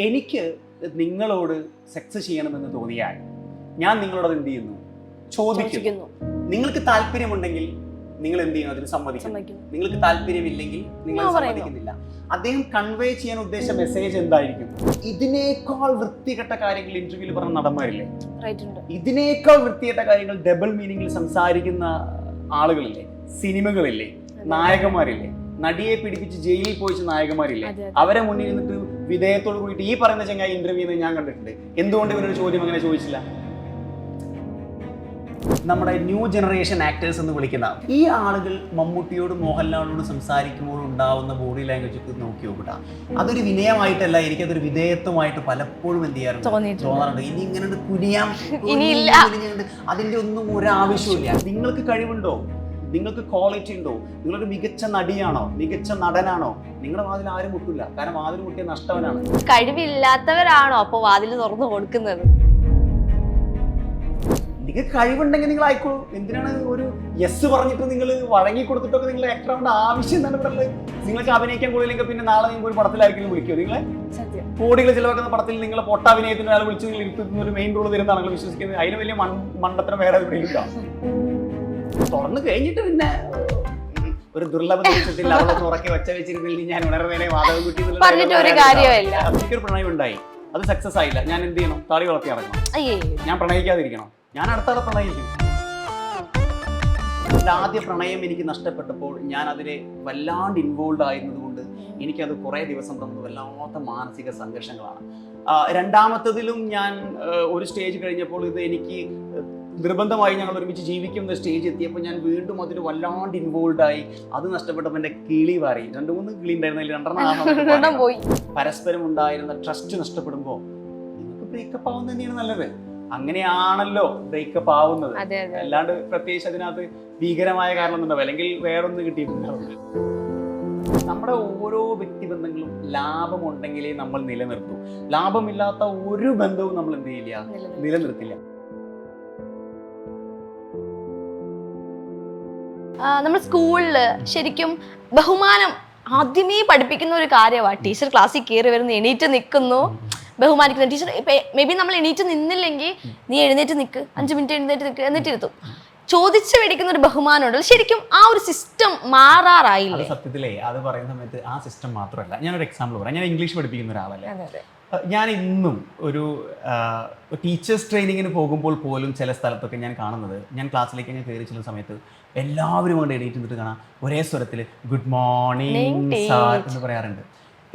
എനിക്ക് നിങ്ങളോട് സെക്സ് ചെയ്യണമെന്ന് തോന്നിയാൽ ഞാൻ നിങ്ങളോട് എന്ത് ചെയ്യുന്നു? ചോദിക്കുന്നു. നിങ്ങൾക്ക് താല്പര്യമുണ്ടെങ്കിൽ നിങ്ങൾ എന്ത് ചെയ്യുന്നു? അതിന് സമ്മതിക്കും നിങ്ങൾക്ക് താല്പര്യമില്ലെങ്കിൽ നിങ്ങൾ സമ്മതിക്കുന്നില്ല. അദ്ദേഹം കൺവേ ചെയ്യാൻ ഉദ്ദേശിച്ച മെസ്സേജ് എന്തായിരിക്കും? ഇതിനേക്കാൾ വൃത്തികെട്ട കാര്യങ്ങൾ ഇന്റർവ്യൂവിൽ പറഞ്ഞ നടന്മാരില്ലേ? ഇതിനേക്കാൾ വൃത്തികെട്ട കാര്യങ്ങൾ ഡബിൾ മീനിങ്ങിൽ സംസാരിക്കുന്ന ആളുകളില്ലേ? സിനിമകളില്ലേ? നായകന്മാരില്ലേ? നടിയെ പിടിപ്പിച്ച് ജയിലിൽ പോയിച്ച നായകന്മാരില്ലേ. അവരെ മുന്നിൽ നിന്നിട്ട് വിധേയത്തോട് കൂടിയിട്ട് ഈ പറയുന്ന ചെങ്ങ ഇന്റർവ്യൂ ഞാൻ കണ്ടിട്ടുണ്ട്. എന്തുകൊണ്ട് ഇവരൊരു ചോദ്യം അങ്ങനെ ചോദിച്ചില്ല? നമ്മുടെ ന്യൂ ജനറേഷൻ ആക്ടേഴ്സ് എന്ന് വിളിക്കുന്ന ഈ ആളുകൾ മമ്മൂട്ടിയോടും മോഹൻലാലിനോടും സംസാരിക്കുമ്പോൾ ഉണ്ടാവുന്ന ബോഡി ലാംഗ്വേജ് നോക്കി നോക്കട്ടെ അതൊരു വിനയമായിട്ടല്ല എനിക്ക് അതൊരു വിധേയത്വമായിട്ട് പലപ്പോഴും എന്ത് ചെയ്യാറുണ്ട്? തോന്നാറുണ്ട്. ഇനി ഇങ്ങനെ കുനിയാം. അതിന്റെ ഒന്നും ഒരാവശ്യമില്ല നിങ്ങൾക്ക് കഴിവുണ്ടോ? നിങ്ങൾക്ക് ക്വാളിറ്റി ഉണ്ടോ? നിങ്ങളൊരു മികച്ച നടിയാണോ? മികച്ച നടനാണോ? നിങ്ങളുടെ വാതിൽ ആരും മുട്ടില്ല. കാരണം വാതിൽ മുട്ടിയ നഷ്ടവനാണ്. കഴിവില്ലാത്തവരാണോ അപ്പൊ വാതിൽ തുറന്നു കൊടുക്കുന്നത്? നിങ്ങൾക്ക് കഴിവുണ്ടെങ്കിൽ നിങ്ങൾ ആയിക്കോളൂ. എന്തിനാണ് ഒരു യെസ് പറഞ്ഞിട്ട് നിങ്ങൾ വഴങ്ങി കൊടുത്തിട്ടൊക്കെ നിങ്ങൾ എത്ര ആവേണ്ട ആവശ്യം എന്താണ് ഇവിടെ? നിങ്ങൾക്ക് അഭിനയിക്കാൻ കൂടുതലെങ്കിൽ പിന്നെ നാളെ നിങ്ങൾക്ക് ഒരു പടത്തിലായിരിക്കും വിളിക്കുമോ നിങ്ങളെ കോടികൾ ചിലവാക്കുന്ന പടത്തിൽ നിങ്ങൾ പൊട്ട അഭിനയത്തിന് ഒരാൾ വിളിച്ച് നിങ്ങൾ ഇരുത്തുന്ന ഒരു മെയിൻ റോൾ തരുന്നതാണ് നിങ്ങൾ വിശ്വസിക്കുന്നത്. അതിന് വലിയ മണ്ടത്തരം വേറെ എവിടെ ഇല്ല. തുറന്നു കഴിഞ്ഞിട്ട് പിന്നെ ഒരു ദുർലഭ നിമിഷത്തിൽ അവളൊന്ന് ഉറക്കി വെച്ച വെച്ചിരുന്നില്ല ഞാൻ ഉണർന്നേനെ മാധവൻ കുട്ടി പറഞ്ഞിട്ട് ഒരു. എനിക്കൊരു പ്രണയം ഉണ്ടായി അത് സക്സസ് ആയില്ല. ഞാൻ എന്ത് ചെയ്യണം? താടി വളർത്തി ഇറങ്ങണം. ഞാൻ പ്രണയിക്കാതിരിക്കണം. ഞാൻ അടുത്താളെ പ്രണയിക്കും. ആദ്യ പ്രണയം എനിക്ക് നഷ്ടപ്പെട്ടപ്പോൾ ഞാൻ അതിനെ വല്ലാണ്ട് ഇൻവോൾവ് ആയിരുന്നതുകൊണ്ട് എനിക്കത് കുറേ ദിവസം തന്നത് വല്ലാത്ത മാനസിക സംഘർഷങ്ങളാണ്. രണ്ടാമത്തതിലും ഞാൻ ഒരു സ്റ്റേജ് കഴിഞ്ഞപ്പോൾ ഇത് എനിക്ക് നിർബന്ധമായി ഞങ്ങൾ ഒരുമിച്ച് ജീവിക്കുന്ന സ്റ്റേജ് എത്തിയപ്പോൾ ഞാൻ വീണ്ടും അതിൽ വല്ലാണ്ട് ഇൻവോൾവ് ആയി. അത് നഷ്ടപ്പെട്ടപ്പോൾ എന്റെ കിളി മാറി. രണ്ട് മൂന്ന് കിളി ഉണ്ടായിരുന്നില്ല രണ്ടെണ്ണം പോയി. പരസ്പരം ഉണ്ടായിരുന്ന ട്രസ്റ്റ് നഷ്ടപ്പെടുമ്പോൾ നിങ്ങൾക്ക് ബ്രേക്കപ്പ് ആവുന്നത് തന്നെയാണ് നല്ലത്. അങ്ങനെയാണല്ലോ ബ്രേക്കപ്പ് ആവുന്നത്. അല്ലാണ്ട് പ്രത്യേകിച്ച് അതിനകത്ത് ഭീകരമായ കാരണം അല്ലെങ്കിൽ വേറൊന്നും കിട്ടിയിട്ടുണ്ടാവില്ല നമ്മുടെ ഓരോ വ്യക്തിബന്ധങ്ങളും ലാഭമുണ്ടെങ്കിലേ നമ്മൾ നിലനിർത്തൂ. ലാഭമില്ലാത്ത ഒരു ബന്ധവും നമ്മൾ എന്ത് ചെയ്യില്ല? നിലനിർത്തില്ല. നമ്മൾ സ്കൂളിൽ ശരിക്കും ബഹുമാനം ആദ്യമേ പഠിപ്പിക്കുന്ന ഒരു കാര്യമാണ് ടീച്ചർ ക്ലാസ്സിൽ കയറി വരുന്നു എണീറ്റ് നിൽക്കുന്നു. ബഹുമാനിക്കുന്ന. ടീച്ചർ മേ ബി നമ്മൾ എണീറ്റ് നിന്നില്ലെങ്കിൽ നീ എഴുന്നേറ്റ് നിൽക്ക് അഞ്ച് മിനിറ്റ് എഴുന്നേറ്റ് നിൽക്ക് എന്നിട്ട് ഇരുത്തും. ചോദിച്ചു മേടിക്കുന്ന ഒരു ബഹുമാനം ഉണ്ടല്ലോ ശരിക്കും ആ ഒരു സിസ്റ്റം മാറാറായില്ലേ? സത്യത്തിലേ അത് പറയുന്ന സമയത്ത് ആ സിസ്റ്റം മാത്രമല്ല. ഞാനൊരു എക്സാമ്പിൾ പറയാം. ഞാൻ ഇംഗ്ലീഷ് പഠിപ്പിക്കുന്ന ഒരാളല്ലേ? അതെ അതെ. അഹ് ഞാൻ ഇന്നും ഒരു ടീച്ചേഴ്സ് ട്രെയിനിങ്ങിന് പോകുമ്പോൾ പോലും ചില സ്ഥലത്തൊക്കെ ഞാൻ കാണുന്നത് ഞാൻ ക്ലാസ്സിലേക്ക് ഞാൻ കയറി ചെല്ലുന്ന സമയത്ത് എല്ലാവരും കൊണ്ട് എണീറ്റ് നിന്നിട്ട് കാണാം ഒരേ സ്വരത്തിൽ ഗുഡ് മോർണിംഗ് സാർ എന്ന് പറയാറുണ്ട്.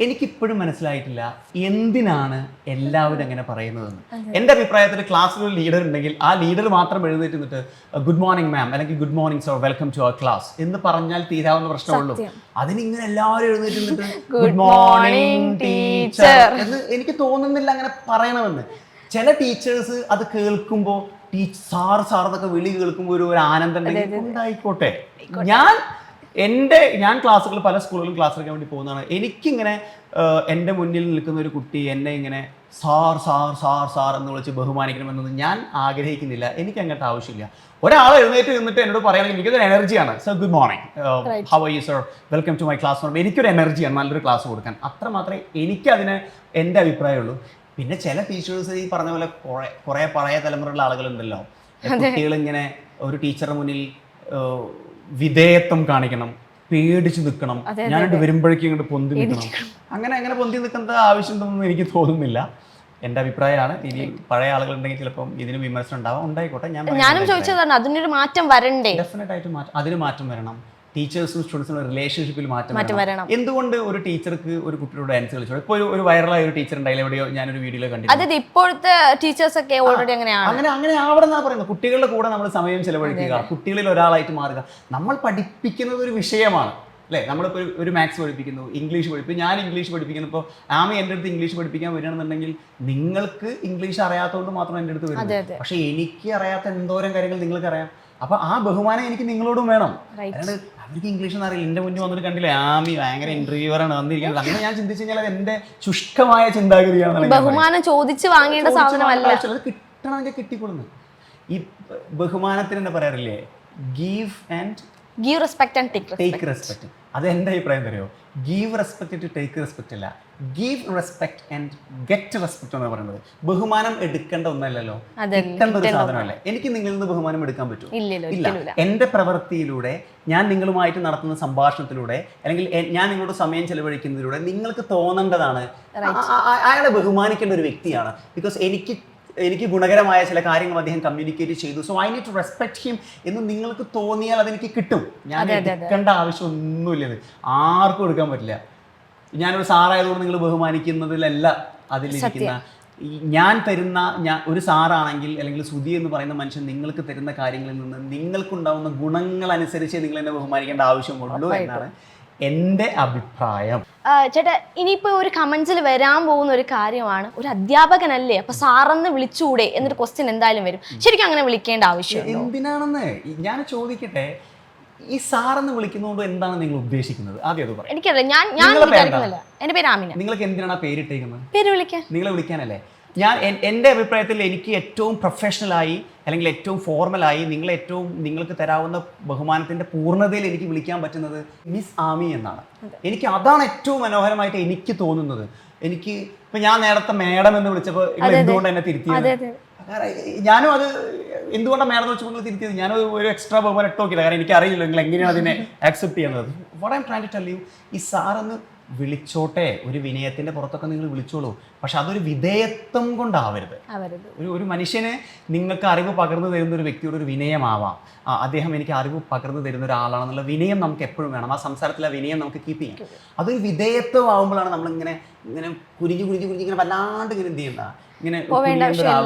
എനിക്കിപ്പോഴും മനസ്സിലായിട്ടില്ല എന്തിനാണ് എല്ലാവരും അങ്ങനെ പറയുന്നതെന്ന്. എന്റെ അഭിപ്രായത്തിൽ ക്ലാസ്സിൽ ഒരു ലീഡർ ഉണ്ടെങ്കിൽ ആ ലീഡർ മാത്രം എഴുന്നേറ്റ് നിന്നിട്ട് ഗുഡ് മോർണിംഗ് മാം അല്ലെങ്കിൽ good morning sir welcome to our class എന്ന് പറഞ്ഞാൽ തീരാവുന്ന പ്രശ്നമുള്ളൂ. അതിന് ഇങ്ങനെ എല്ലാവരും എഴുന്നേറ്റ് നിന്നിട്ട് ഗുഡ് മോർണിംഗ് ടീച്ചർ എന്ന് എനിക്ക് തോന്നുന്നില്ല അങ്ങനെ പറയണമെന്ന്. ചില ടീച്ചേഴ്സ് അത് കേൾക്കുമ്പോൾ ടീച്ചർ സാർ സാർ എന്നൊക്കെ വിളി കേൾക്കുമ്പോൾ ഒരു ഒരു ആനന്ദം ഉണ്ടെങ്കിൽ ഉണ്ടായിക്കോട്ടെ. ഞാൻ എന്റെ ഞാൻ ക്ലാസ്സുകൾ പല സ്കൂളുകളിലും ക്ലാസ് എടുക്കാൻ വേണ്ടി പോകുന്നതാണ്. എനിക്കിങ്ങനെ എന്റെ മുന്നിൽ നിൽക്കുന്ന ഒരു കുട്ടി എന്നെ ഇങ്ങനെ സാർ സാർ സാർ സാർ എന്ന് വിളിച്ച് ബഹുമാനിക്കണമെന്നൊന്നും ഞാൻ ആഗ്രഹിക്കുന്നില്ല. എനിക്ക് അങ്ങനത്തെ ആവശ്യമില്ല. ഒരാൾ എഴുന്നേറ്റ് നിന്നിട്ട് എന്നോട് പറയുകയാണെങ്കിൽ എനിക്കൊരു എനർജിയാണ് sir good morning how you sir welcome to my class പറയുമ്പോൾ എനിക്കൊരു എനർജിയാണ് നല്ലൊരു ക്ലാസ് കൊടുക്കാൻ. അത്ര മാത്രമേ എനിക്കതിന് എന്റെ അഭിപ്രായമുള്ളൂ. പിന്നെ ചില ടീച്ചേഴ്സ് ഈ പറഞ്ഞ പോലെ കുറേ കുറേ പഴയ തലമുറയുള്ള ആളുകളുണ്ടല്ലോ. കുട്ടികൾ ഇങ്ങനെ ഒരു ടീച്ചറുടെ മുന്നിൽ വിധേയത്വം കാണിക്കണം പേടിച്ചു നിൽക്കണം. ഞാനിട്ട് വരുമ്പോഴേക്കും ഇങ്ങോട്ട് പൊന്തി നിൽക്കണം. അങ്ങനെ അങ്ങനെ പൊന്തി നിൽക്കേണ്ട ആവശ്യമുണ്ടെന്നൊന്നും എനിക്ക് തോന്നുന്നില്ല. എന്റെ അഭിപ്രായമാണ്. ഇനി പഴയ ആളുകളുണ്ടെങ്കിൽ ചിലപ്പോൾ ഇതിന് വിമർശനം ഉണ്ടാവാം. ഉണ്ടായിക്കോട്ടെ ഞാൻ ഞാനും ചോദിച്ചതാണ് അതിനൊരു മാറ്റം വരണ്ടേ? ഡെഫിനറ്റ് ആയിട്ട് അതിന് മാറ്റം വരണം. ടീച്ചേഴ്സും സ്റ്റുഡൻസും റിലേഷൻഷിപ്പിൽ മാറ്റം വരണം. എന്തുകൊണ്ട് ഒരു ടീച്ചർക്ക് ഒരു കുട്ടിയോട് ഡാൻസ് കളിച്ചോ? ഇപ്പോൾ ഒരു വൈറലായ ഒരു ടീച്ചർ ഉണ്ടായില്ല എവിടെയോ ഞാനൊരു വീഡിയോ കണ്ടു അതായത് ഇപ്പോഴത്തെ ടീച്ചേഴ്സ് ഒക്കെ ഓൾറെഡി അങ്ങനെയാണ്. അങ്ങനെ അങ്ങനെ ആവണമെന്നാണ് പറയുന്നത്. കുട്ടികളുടെ കൂടെ നമ്മൾ സമയം ചെലവഴിക്കുക കുട്ടികളിൽ ഒരാളായിട്ട് മാറുക. നമ്മൾ പഠിപ്പിക്കുന്നത് ഒരു വിഷയമാണ്. അല്ലേ? നമ്മളിപ്പോൾ ഒരു- ഒരു മാത്സ് പഠിപ്പിക്കുന്നു ഇംഗ്ലീഷ് പഠിപ്പിക്കും ഞാൻ ഇംഗ്ലീഷ് പഠിപ്പിക്കുന്നു. ഇപ്പോൾ ആമി എന്റെ അടുത്ത് ഇംഗ്ലീഷ് പഠിപ്പിക്കാൻ വരികയാണെന്നുണ്ടെങ്കിൽ നിങ്ങൾക്ക് ഇംഗ്ലീഷ് അറിയാത്തതുകൊണ്ട് മാത്രം എന്റെ അടുത്ത് വരും പക്ഷേ എനിക്ക് അറിയാത്ത എന്തോരം കാര്യങ്ങൾ നിങ്ങൾക്ക് അറിയാം അപ്പൊ ആ ബഹുമാനം എനിക്ക് നിങ്ങളോടും വേണം. അതായത് അവർക്ക് ഇംഗ്ലീഷ് എന്നറിയില്ല അറിയില്ല. എന്റെ മുന്നിൽ വന്നിട്ട് കണ്ടില്ലേ ആമി ഭയങ്കര ഇന്റർവ്യൂവറാണ് വന്നിരിക്കുന്നത്. അങ്ങനെ ഞാൻ ചിന്തിച്ചു കഴിഞ്ഞാൽ അത് എന്റെ ശുഷ്കമായ ചിന്താഗതിയാണ് ബഹുമാനം ചോദിച്ചു വാങ്ങേണ്ട സാധനമല്ല. അത് കിട്ടണമെങ്കിൽ കിട്ടിക്കൊള്ളുന്നു. ഈ ബഹുമാനത്തിന് എന്താ പറയാറില്ലേ? Give and give respect and take take respect അത് എന്റെ അഭിപ്രായം തരുമോ give respect to take respect അല്ല give respect and get respect എന്ന് പറയുന്നത്. ബഹുമാനം എടുക്കേണ്ട ഒന്നല്ലല്ലോ. കിട്ടേണ്ട ഒരു സാധനമല്ലേ. എനിക്ക് നിങ്ങളിൽ നിന്ന് ബഹുമാനം എടുക്കാൻ പറ്റും ഇല്ല എന്റെ പ്രവൃത്തിയിലൂടെ ഞാൻ നിങ്ങളുമായിട്ട് നടത്തുന്ന സംഭാഷണത്തിലൂടെ അല്ലെങ്കിൽ ഞാൻ നിങ്ങളോട് സമയം ചെലവഴിക്കുന്നതിലൂടെ നിങ്ങൾക്ക് തോന്നേണ്ടതാണ്. അയാളെ ബഹുമാനിക്കേണ്ട ഒരു വ്യക്തിയാണ്. ബിക്കോസ് എനിക്ക് എനിക്ക് ഗുണകരമായ ചില കാര്യങ്ങൾ അദ്ദേഹം കമ്മ്യൂണിക്കേറ്റ് ചെയ്തു. So I need to respect him എന്ന് നിങ്ങൾക്ക് തോന്നിയാൽ അതെനിക്ക് കിട്ടും. ഞാൻ. എടുക്കേണ്ട ആവശ്യമൊന്നുമില്ല ഇത് ആർക്കും എടുക്കാൻ പറ്റില്ല. ഞാനൊരു സാറായതുകൊണ്ട് നിങ്ങൾ ബഹുമാനിക്കുന്നതിലല്ല അതിലിരിക്കുന്ന. ഞാൻ തരുന്ന ഞാൻ ഒരു സാറാണെങ്കിൽ അല്ലെങ്കിൽ സുധി എന്ന് പറയുന്ന മനുഷ്യൻ നിങ്ങൾക്ക് തരുന്ന കാര്യങ്ങളിൽ നിന്ന് നിങ്ങൾക്കുണ്ടാവുന്ന ഗുണങ്ങൾ അനുസരിച്ച് നിങ്ങൾ എന്നെ ബഹുമാനിക്കേണ്ട ആവശ്യമുള്ളൂ എന്നാണ് എന്റെ അഭിപ്രായം. ചേട്ടാ ഇനിയിപ്പോ ഒരു കമന്റ്സിൽ വരാൻ പോകുന്ന ഒരു കാര്യമാണ്. ഒരു അധ്യാപകനല്ലേ? അപ്പൊ സാറെന്ന് വിളിച്ചുകൂടെ എന്നൊരു ക്വസ്റ്റ്യൻ എന്തായാലും വരും. ശരിക്കും അങ്ങനെ വിളിക്കേണ്ട ആവശ്യം എന്തിനാണെന്ന്? ഞാൻ ചോദിക്കട്ടെ ഈ സാറെന്ന് വിളിക്കുന്നതുകൊണ്ട് എന്താണ് നിങ്ങൾ ഉദ്ദേശിക്കുന്നത്? ആദ്യം അത് പറയാം എനിക്കറിയാം ഞാൻ ഞാൻ? വിചാരിക്കുന്നില്ല എന്റെ പേര് ആമിന. നിങ്ങൾക്ക് എന്തിനാണ് ആ പേരിട്ടേക്കുന്നത്? പേര് വിളിക്കാൻ. നിങ്ങളെ വിളിക്കാനല്ലേ? ഞാൻ എന്റെ അഭിപ്രായത്തിൽ എനിക്ക് ഏറ്റവും പ്രൊഫഷണലായി അല്ലെങ്കിൽ ഏറ്റവും ഫോർമലായി നിങ്ങൾ ഏറ്റവും നിങ്ങൾക്ക് തരാവുന്ന ബഹുമാനത്തിന്റെ പൂർണതയിൽ എനിക്ക് വിളിക്കാൻ പറ്റുന്നത് മിസ് ആമി എന്നാണ്. എനിക്ക് അതാണ് ഏറ്റവും മനോഹരമായിട്ട് എനിക്ക് തോന്നുന്നത്. എനിക്ക് ഇപ്പം ഞാൻ നേരത്തെ മേഡം എന്ന് വിളിച്ചപ്പോൾ എന്തുകൊണ്ട് എന്നെ തിരുത്തിയത്? അതെ ഞാനും അത് എന്തുകൊണ്ടാണ് മേഡം വെച്ച് നിങ്ങൾ തിരുത്തിയത്? ഞാൻ ഒരു എക്സ്ട്രാ ബഹുമാനം ഇട്ടോക്കില്ല കാരണം എനിക്ക് അറിയില്ല നിങ്ങൾ എങ്ങനെയാണ് അതിനെ ആക്സെപ്റ്റ് ചെയ്യുന്നത്. What I'm try to tell you ഈ സാറൊന്ന് വിളിച്ചോട്ടെ. ഒരു വിനയത്തിന്റെ പുറത്തൊക്കെ നിങ്ങൾ വിളിച്ചോളൂ. പക്ഷെ അതൊരു വിധേയത്വം കൊണ്ടാവരുത്. ഒരു ഒരു മനുഷ്യനെ നിങ്ങൾക്ക് അറിവ് പകർന്നു തരുന്ന ഒരു വ്യക്തിയോട് ഒരു വിനയമാവാം. ആ, അദ്ദേഹം എനിക്ക് അറിവ് പകർന്നു തരുന്ന ഒരാളാണെന്നുള്ള വിനയം നമുക്ക് എപ്പോഴും വേണം. ആ സംസാരത്തിലെ വിനയം നമുക്ക് കീപ്പ് ചെയ്യാം. അതൊരു വിധേയത്വം ആവുമ്പോഴാണ് നമ്മളിങ്ങനെ ഇങ്ങനെ കുരിഞ്ഞു കുരിഞ്ഞു കുരിഞ്ഞു ഇങ്ങനെ വല്ലാണ്ട് ഇങ്ങനെ എന്ത് ചെയ്യുന്ന ഇങ്ങനെ.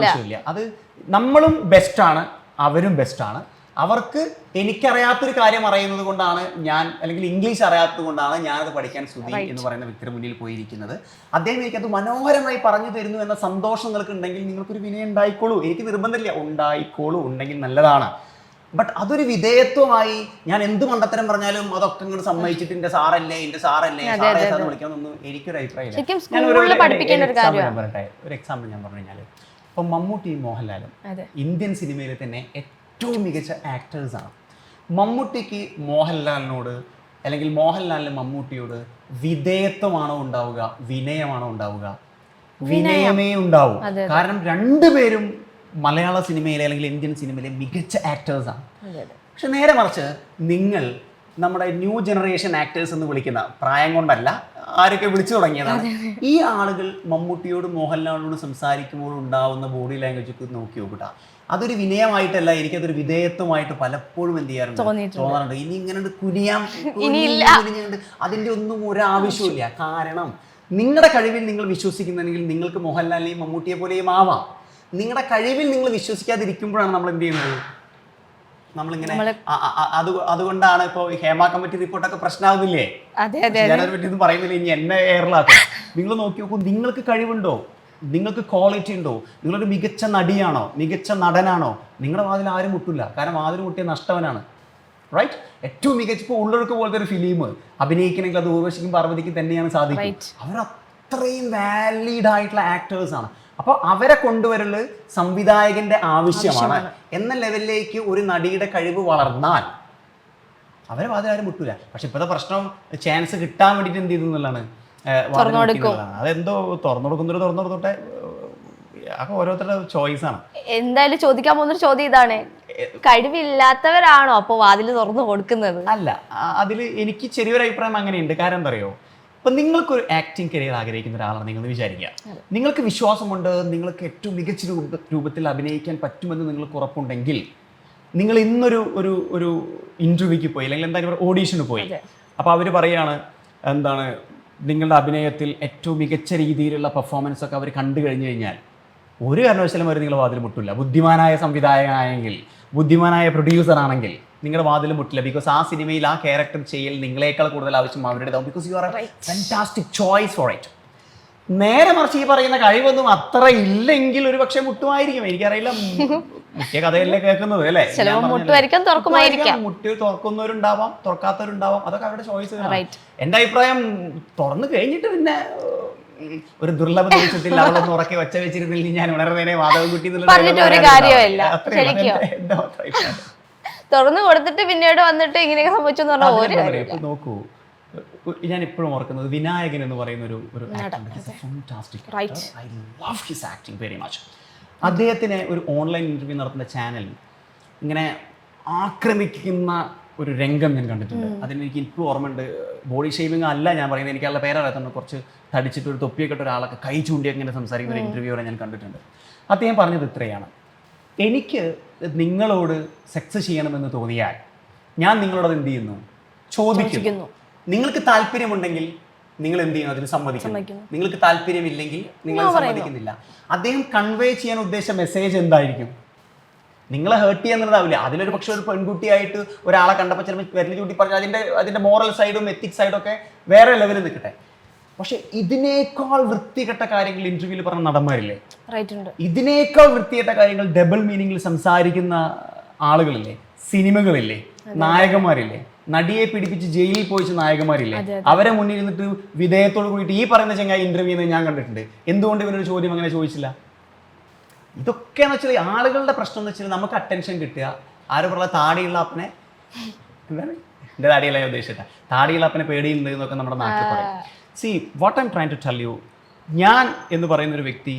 ആവശ്യമില്ല. അത് നമ്മളും ബെസ്റ്റാണ് അവരും ബെസ്റ്റാണ് അവർക്ക് എനിക്കറിയാത്തൊരു കാര്യം അറിയുന്നത് കൊണ്ടാണ് ഞാൻ അല്ലെങ്കിൽ ഇംഗ്ലീഷ് അറിയാത്തത് കൊണ്ടാണ് ഞാനത് പഠിക്കാൻ സ്തുതി എന്ന് പറയുന്ന വ്യക്തിയുടെ മുന്നിൽ പോയിരിക്കുന്നത്. അദ്ദേഹം എനിക്കത് മനോഹരമായി പറഞ്ഞു തരുന്നു എന്ന സന്തോഷം നിങ്ങൾക്ക് ഉണ്ടെങ്കിൽ നിങ്ങൾക്കൊരു വിനയം ഉണ്ടായിക്കോളൂ. എനിക്ക് നിർബന്ധമില്ല. ഉണ്ടായിക്കോളൂ ഉണ്ടെങ്കിൽ നല്ലതാണ്. ബട്ട് അതൊരു വിധേയത്വമായി ഞാൻ എന്ത് മണ്ടത്തരം പറഞ്ഞാലും അതൊക്കെ ഇങ്ങോട്ട് സമ്മതിച്ചിട്ട് എന്റെ സാറല്ലേ എന്റെ സാറല്ലേ സാറേ സാർ വിളിക്കാമെന്നൊന്നും എനിക്കൊരു അഭിപ്രായമില്ല. ഞാൻ ഒരു- എക്സാമ്പിൾ ഞാൻ പറഞ്ഞു കഴിഞ്ഞാൽ ഇപ്പം മമ്മൂട്ടിയും മോഹൻലാലും ഇന്ത്യൻ സിനിമയിൽ തന്നെ ഏറ്റവും മികച്ച ആക്ടേഴ്സാണ് മമ്മൂട്ടിക്ക് മോഹൻലാലിനോട് അല്ലെങ്കിൽ മോഹൻലാലിന് മമ്മൂട്ടിയോട് വിധേയത്വമാണോ ഉണ്ടാവുക വിനയമാണോ ഉണ്ടാവുക? വിനയമേ ഉണ്ടാവും. കാരണം രണ്ടുപേരും മലയാള സിനിമയിലെ അല്ലെങ്കിൽ ഇന്ത്യൻ സിനിമയിലെ മികച്ച ആക്ടേഴ്സാണ് പക്ഷെ നേരെ മറിച്ച് നിങ്ങൾ നമ്മുടെ ന്യൂ ജനറേഷൻ ആക്ടേഴ്സ് എന്ന് വിളിക്കുന്ന പ്രായം കൊണ്ടല്ല ആരൊക്കെ വിളിച്ചു തുടങ്ങിയതാണ്. ഈ ആളുകൾ മമ്മൂട്ടിയോടും മോഹൻലാലിനോടും സംസാരിക്കുമ്പോൾ ഉണ്ടാവുന്ന ബോഡി ലാംഗ്വേജ് ഒക്കെ നോക്കി നോക്കട്ടാ അതൊരു വിനയമായിട്ടല്ല എനിക്കതൊരു വിധേയത്വമായിട്ട് പലപ്പോഴും എന്ത് ചെയ്യാറുണ്ട്? തോന്നാറുണ്ട്. ഇനി ഇങ്ങനെ കുനിയാം അതിന്റെ ഒന്നും ഒരു ആവശ്യമില്ല കാരണം നിങ്ങളുടെ കഴിവിൽ നിങ്ങൾ വിശ്വസിക്കുന്നുണ്ടെങ്കിൽ നിങ്ങൾക്ക് മോഹൻലാലിനെയും മമ്മൂട്ടിയെ പോലെയും ആവാം. നിങ്ങളുടെ കഴിവിൽ നിങ്ങൾ വിശ്വസിക്കാതിരിക്കുമ്പോഴാണ് നമ്മൾ എന്ത് ചെയ്യുന്നത്? നമ്മളിങ്ങനെ അത് അതുകൊണ്ടാണ് ഇപ്പോ ഹേമ കമ്മിറ്റി റിപ്പോർട്ടൊക്കെ പ്രശ്നമാകുന്നില്ലേ ഞാനതിനെ പറ്റി ഒന്നും പറയുന്നില്ല. ഇനി എന്നെ എയറിലാക്കും. നിങ്ങൾ നോക്കി നോക്കൂ നിങ്ങൾക്ക് കഴിവുണ്ടോ? നിങ്ങൾക്ക് ക്വാളിറ്റി ഉണ്ടോ? നിങ്ങളൊരു മികച്ച നടിയാണോ? മികച്ച നടനാണോ? നിങ്ങളുടെ വാതിൽ ആരും മുട്ടില്ല. കാരണം വാതിൽ മുട്ടിയ നഷ്ടവനാണ്. റൈറ്റ് ഏറ്റവും മികച്ച ഇപ്പോൾ ഉള്ളൊഴുക്ക് പോലത്തെ ഒരു ഫിലിം. അഭിനയിക്കണമെങ്കിൽ അത് ഊർവശിക്കും പാർവതിക്കും തന്നെയാണ് സാധിക്കും. അവർ അത്രയും വാലിഡ് ആയിട്ടുള്ള ആക്ടേഴ്സ് ആണ്. അപ്പോൾ അവരെ കൊണ്ടുവരൽ സംവിധായകന്റെ ആവശ്യമാണ്. എന്ന ലെവലിലേക്ക് ഒരു നടിയുടെ കഴിവ് വളർന്നാൽ അവരെ വാതിൽ ആരും മുട്ടില്ല. പക്ഷെ ഇപ്പോഴത്തെ പ്രശ്നം ചാൻസ് കിട്ടാൻ വേണ്ടിയിട്ട് എന്ത് ചെയ്തു എന്നുള്ളതാണ്. തുറന്നു കൊടുക്കും. അതെന്തോ തുറന്നു കൊടുക്കുന്നൊരു തുറന്നു കൊടുത്തോട്ടെ അതൊക്കെ ഓരോരുത്തരുടെ ചോയ്സ് ആണ്. എന്തായാലും ചോദിക്കാൻ പോകുന്നൊരു ചോദ്യം ഇതാണ്. കഴിവില്ലാത്തവരാണോ അപ്പൊ വാതിൽ തുറന്നു കൊടുക്കുന്നത്? അല്ല അതിൽ എനിക്ക് ചെറിയൊരു അഭിപ്രായം അങ്ങനെയുണ്ട്. കാരണം എന്താ അറിയോ ഇപ്പം നിങ്ങൾക്കൊരു ആക്ടിങ് കരിയർ ആഗ്രഹിക്കുന്ന ഒരാളാണ് നിങ്ങൾ വിചാരിക്കുക. നിങ്ങൾക്ക് വിശ്വാസമുണ്ട് നിങ്ങൾക്ക് ഏറ്റവും മികച്ച രൂപ രൂപത്തിൽ അഭിനയിക്കാൻ പറ്റുമെന്ന് നിങ്ങൾക്ക് ഉറപ്പുണ്ടെങ്കിൽ നിങ്ങൾ ഇന്നൊരു ഒരു ഒരു ഇന്റർവ്യൂക്ക് പോയി അല്ലെങ്കിൽ എന്തായാലും ഓഡീഷന് പോയി. അപ്പൊ അപ്പോൾ അവർ പറയുകയാണ് എന്താണ് നിങ്ങളുടെ അഭിനയത്തിൽ ഏറ്റവും മികച്ച രീതിയിലുള്ള പെർഫോമൻസ് ഒക്കെ അവർ കണ്ടു കഴിഞ്ഞു കഴിഞ്ഞാൽ ഒരു കാരണവശാലും അവർ നിങ്ങളെ വാതിൽ മുട്ടില്ല. ബുദ്ധിമാനായ സംവിധായകനായെങ്കിൽ ബുദ്ധിമാനായ പ്രൊഡ്യൂസർ ആണെങ്കിൽ നിങ്ങളുടെ വാതിൽ മുട്ടില്ല. ബിക്കോസ് ആ സിനിമയിൽ ആ ക്യാരക്ടർ ചെയ്യൽ നിങ്ങളെക്കാൾ കൂടുതൽ ആവശ്യം അവരുടേതാവും. Because you are a fantastic choice for it നേരെ മറിച്ച് ഈ പറയുന്ന കഴിവൊന്നും അത്ര ഇല്ലെങ്കിൽ ഒരു പക്ഷേ മുട്ടുമായിരിക്കും. എനിക്കറിയില്ല. മുഖ്യ കഥയല്ലേ കേൾക്കുന്നത് അല്ലേ? ചിലപ്പോൾ. മുട്ടുമായിരിക്കാം, തുറക്കുമായിരിക്കാം. മുട്ട് തുറക്കുന്നവരുണ്ടാവാം തുറക്കാത്തവരുണ്ടാവാം അതൊക്കെ അവരുടെ ചോയ്സ്. എന്റെ അഭിപ്രായം തുറന്നു കഴിഞ്ഞിട്ട് പിന്നെ ഒരു ദുർലഭ ദിവസത്തിൽ അവളൊന്ന് ഉറക്കി ഒച്ച വെച്ചിരുന്നില്ലെങ്കിൽ ഞാൻ ഉണർന്നേനെ പറഞ്ഞിട്ട് ഒരു മാത്രം അഭിപ്രായം. തുറന്നു കൊടുത്തിട്ട് പിന്നീട് വന്നിട്ട് ഇങ്ങനെയൊക്കെ സംഭവിച്ചു പറഞ്ഞാൽ ഒരു നോക്കൂ ഞാൻ ഇപ്പോഴും ഓർക്കുന്നത് വിനായകൻ എന്ന് പറയുന്ന ഒരു ഒരു I love his acting very much അദ്ദേഹത്തിന് ഒരു ഓൺലൈൻ ഇന്റർവ്യൂ നടത്തുന്ന ചാനൽ ഇങ്ങനെ ആക്രമിക്കുന്ന ഒരു രംഗം ഞാൻ കണ്ടിട്ടുണ്ട്. അതിന് എനിക്ക് ഇപ്പോൾ ഓർമ്മയുണ്ട്. ബോഡി ഷേവിംഗ് അല്ല ഞാൻ പറയുന്നത്. എനിക്ക് അയാളുടെ പേരറിയാത്തുണ്ട് കുറച്ച് തടിച്ചിട്ട് ഒരു തൊപ്പിയൊക്കെ ഇട്ട ഒരാളൊക്കെ കൈ ചൂണ്ടി ഇങ്ങനെ സംസാരിക്കുന്ന ഒരു ഇന്റർവ്യൂ ഞാൻ കണ്ടിട്ടുണ്ട്. അദ്ദേഹം പറഞ്ഞത് ഇത്രയാണ്. എനിക്ക് നിങ്ങളോട് സെക്സ് ചെയ്യണമെന്ന് തോന്നിയാൽ ഞാൻ നിങ്ങളോട് എന്ത് ചെയ്യുന്നു? ചോദിക്കുന്നു. നിങ്ങൾക്ക് താല്പര്യമുണ്ടെങ്കിൽ നിങ്ങൾ എന്ത് ചെയ്യണം അതിന് സമ്മതിക്കുന്നു. നിങ്ങൾക്ക് താല്പര്യമില്ലെങ്കിൽ നിങ്ങൾ സമ്മതിക്കുന്നില്ല. അദ്ദേഹം കൺവേ ചെയ്യാൻ ഉദ്ദേശിച്ച മെസ്സേജ് എന്തായിരിക്കും? നിങ്ങളെ ഹേർട്ട് ചെയ്യുന്നതാവില്ല? അതിലൊരു പക്ഷെ ഒരു പെൺകുട്ടിയായിട്ട് ഒരാളെ കണ്ടപ്പോൾ ചിലപ്പോൾ വിരൽ ചൂട്ടി പറഞ്ഞാൽ അതിന്റെ അതിന്റെ മോറൽ സൈഡും എത്തിക്സ് സൈഡും ഒക്കെ വേറെ ലെവലിൽ നിൽക്കട്ടെ. പക്ഷെ ഇതിനേക്കാൾ വൃത്തികെട്ട കാര്യങ്ങൾ ഇന്റർവ്യൂവിൽ പറഞ്ഞ നടന്മാരില്ലേ? ഇതിനേക്കാൾ വൃത്തികെട്ട കാര്യങ്ങൾ ഡബിൾ മീനിങ്ങിൽ സംസാരിക്കുന്ന ആളുകളില്ലേ? സിനിമകളില്ലേ? നായകന്മാരില്ലേ? നടിയെ പിടിപ്പിച്ച് ജയിലിൽ പോയിച്ച നായകന്മാരില്ലേ? അവരെ മുന്നിൽ ഇരുന്നിട്ട് വിധേയത്തോട് കൂടിയിട്ട് ഈ പറയുന്ന ചെങ്ങായി ഇന്റർവ്യൂ ഞാൻ കണ്ടിട്ടുണ്ട്. എന്തുകൊണ്ട് ഇവനൊരു ചോദ്യം അങ്ങനെ ചോദിച്ചില്ല? ഇതൊക്കെ എന്ന് വെച്ചാൽ ആളുകളുടെ പ്രശ്നം എന്ന് വെച്ചാൽ നമുക്ക് അറ്റൻഷൻ കിട്ടുക. ആരും പറഞ്ഞ താടിയുള്ള അപ്പനെ? എന്താണ്? എന്റെ താടിയല്ല ഞാൻ ഉദ്ദേശിച്ചിട്ട താടിയുള്ള അപ്പനെ പേടിയുണ്ട് എന്നൊക്കെ നമ്മുടെ നാട്ടിൽ പറയും. See what I'm try to tell you ഞാൻ എന്ന് പറയുന്ന ഒരു വ്യക്തി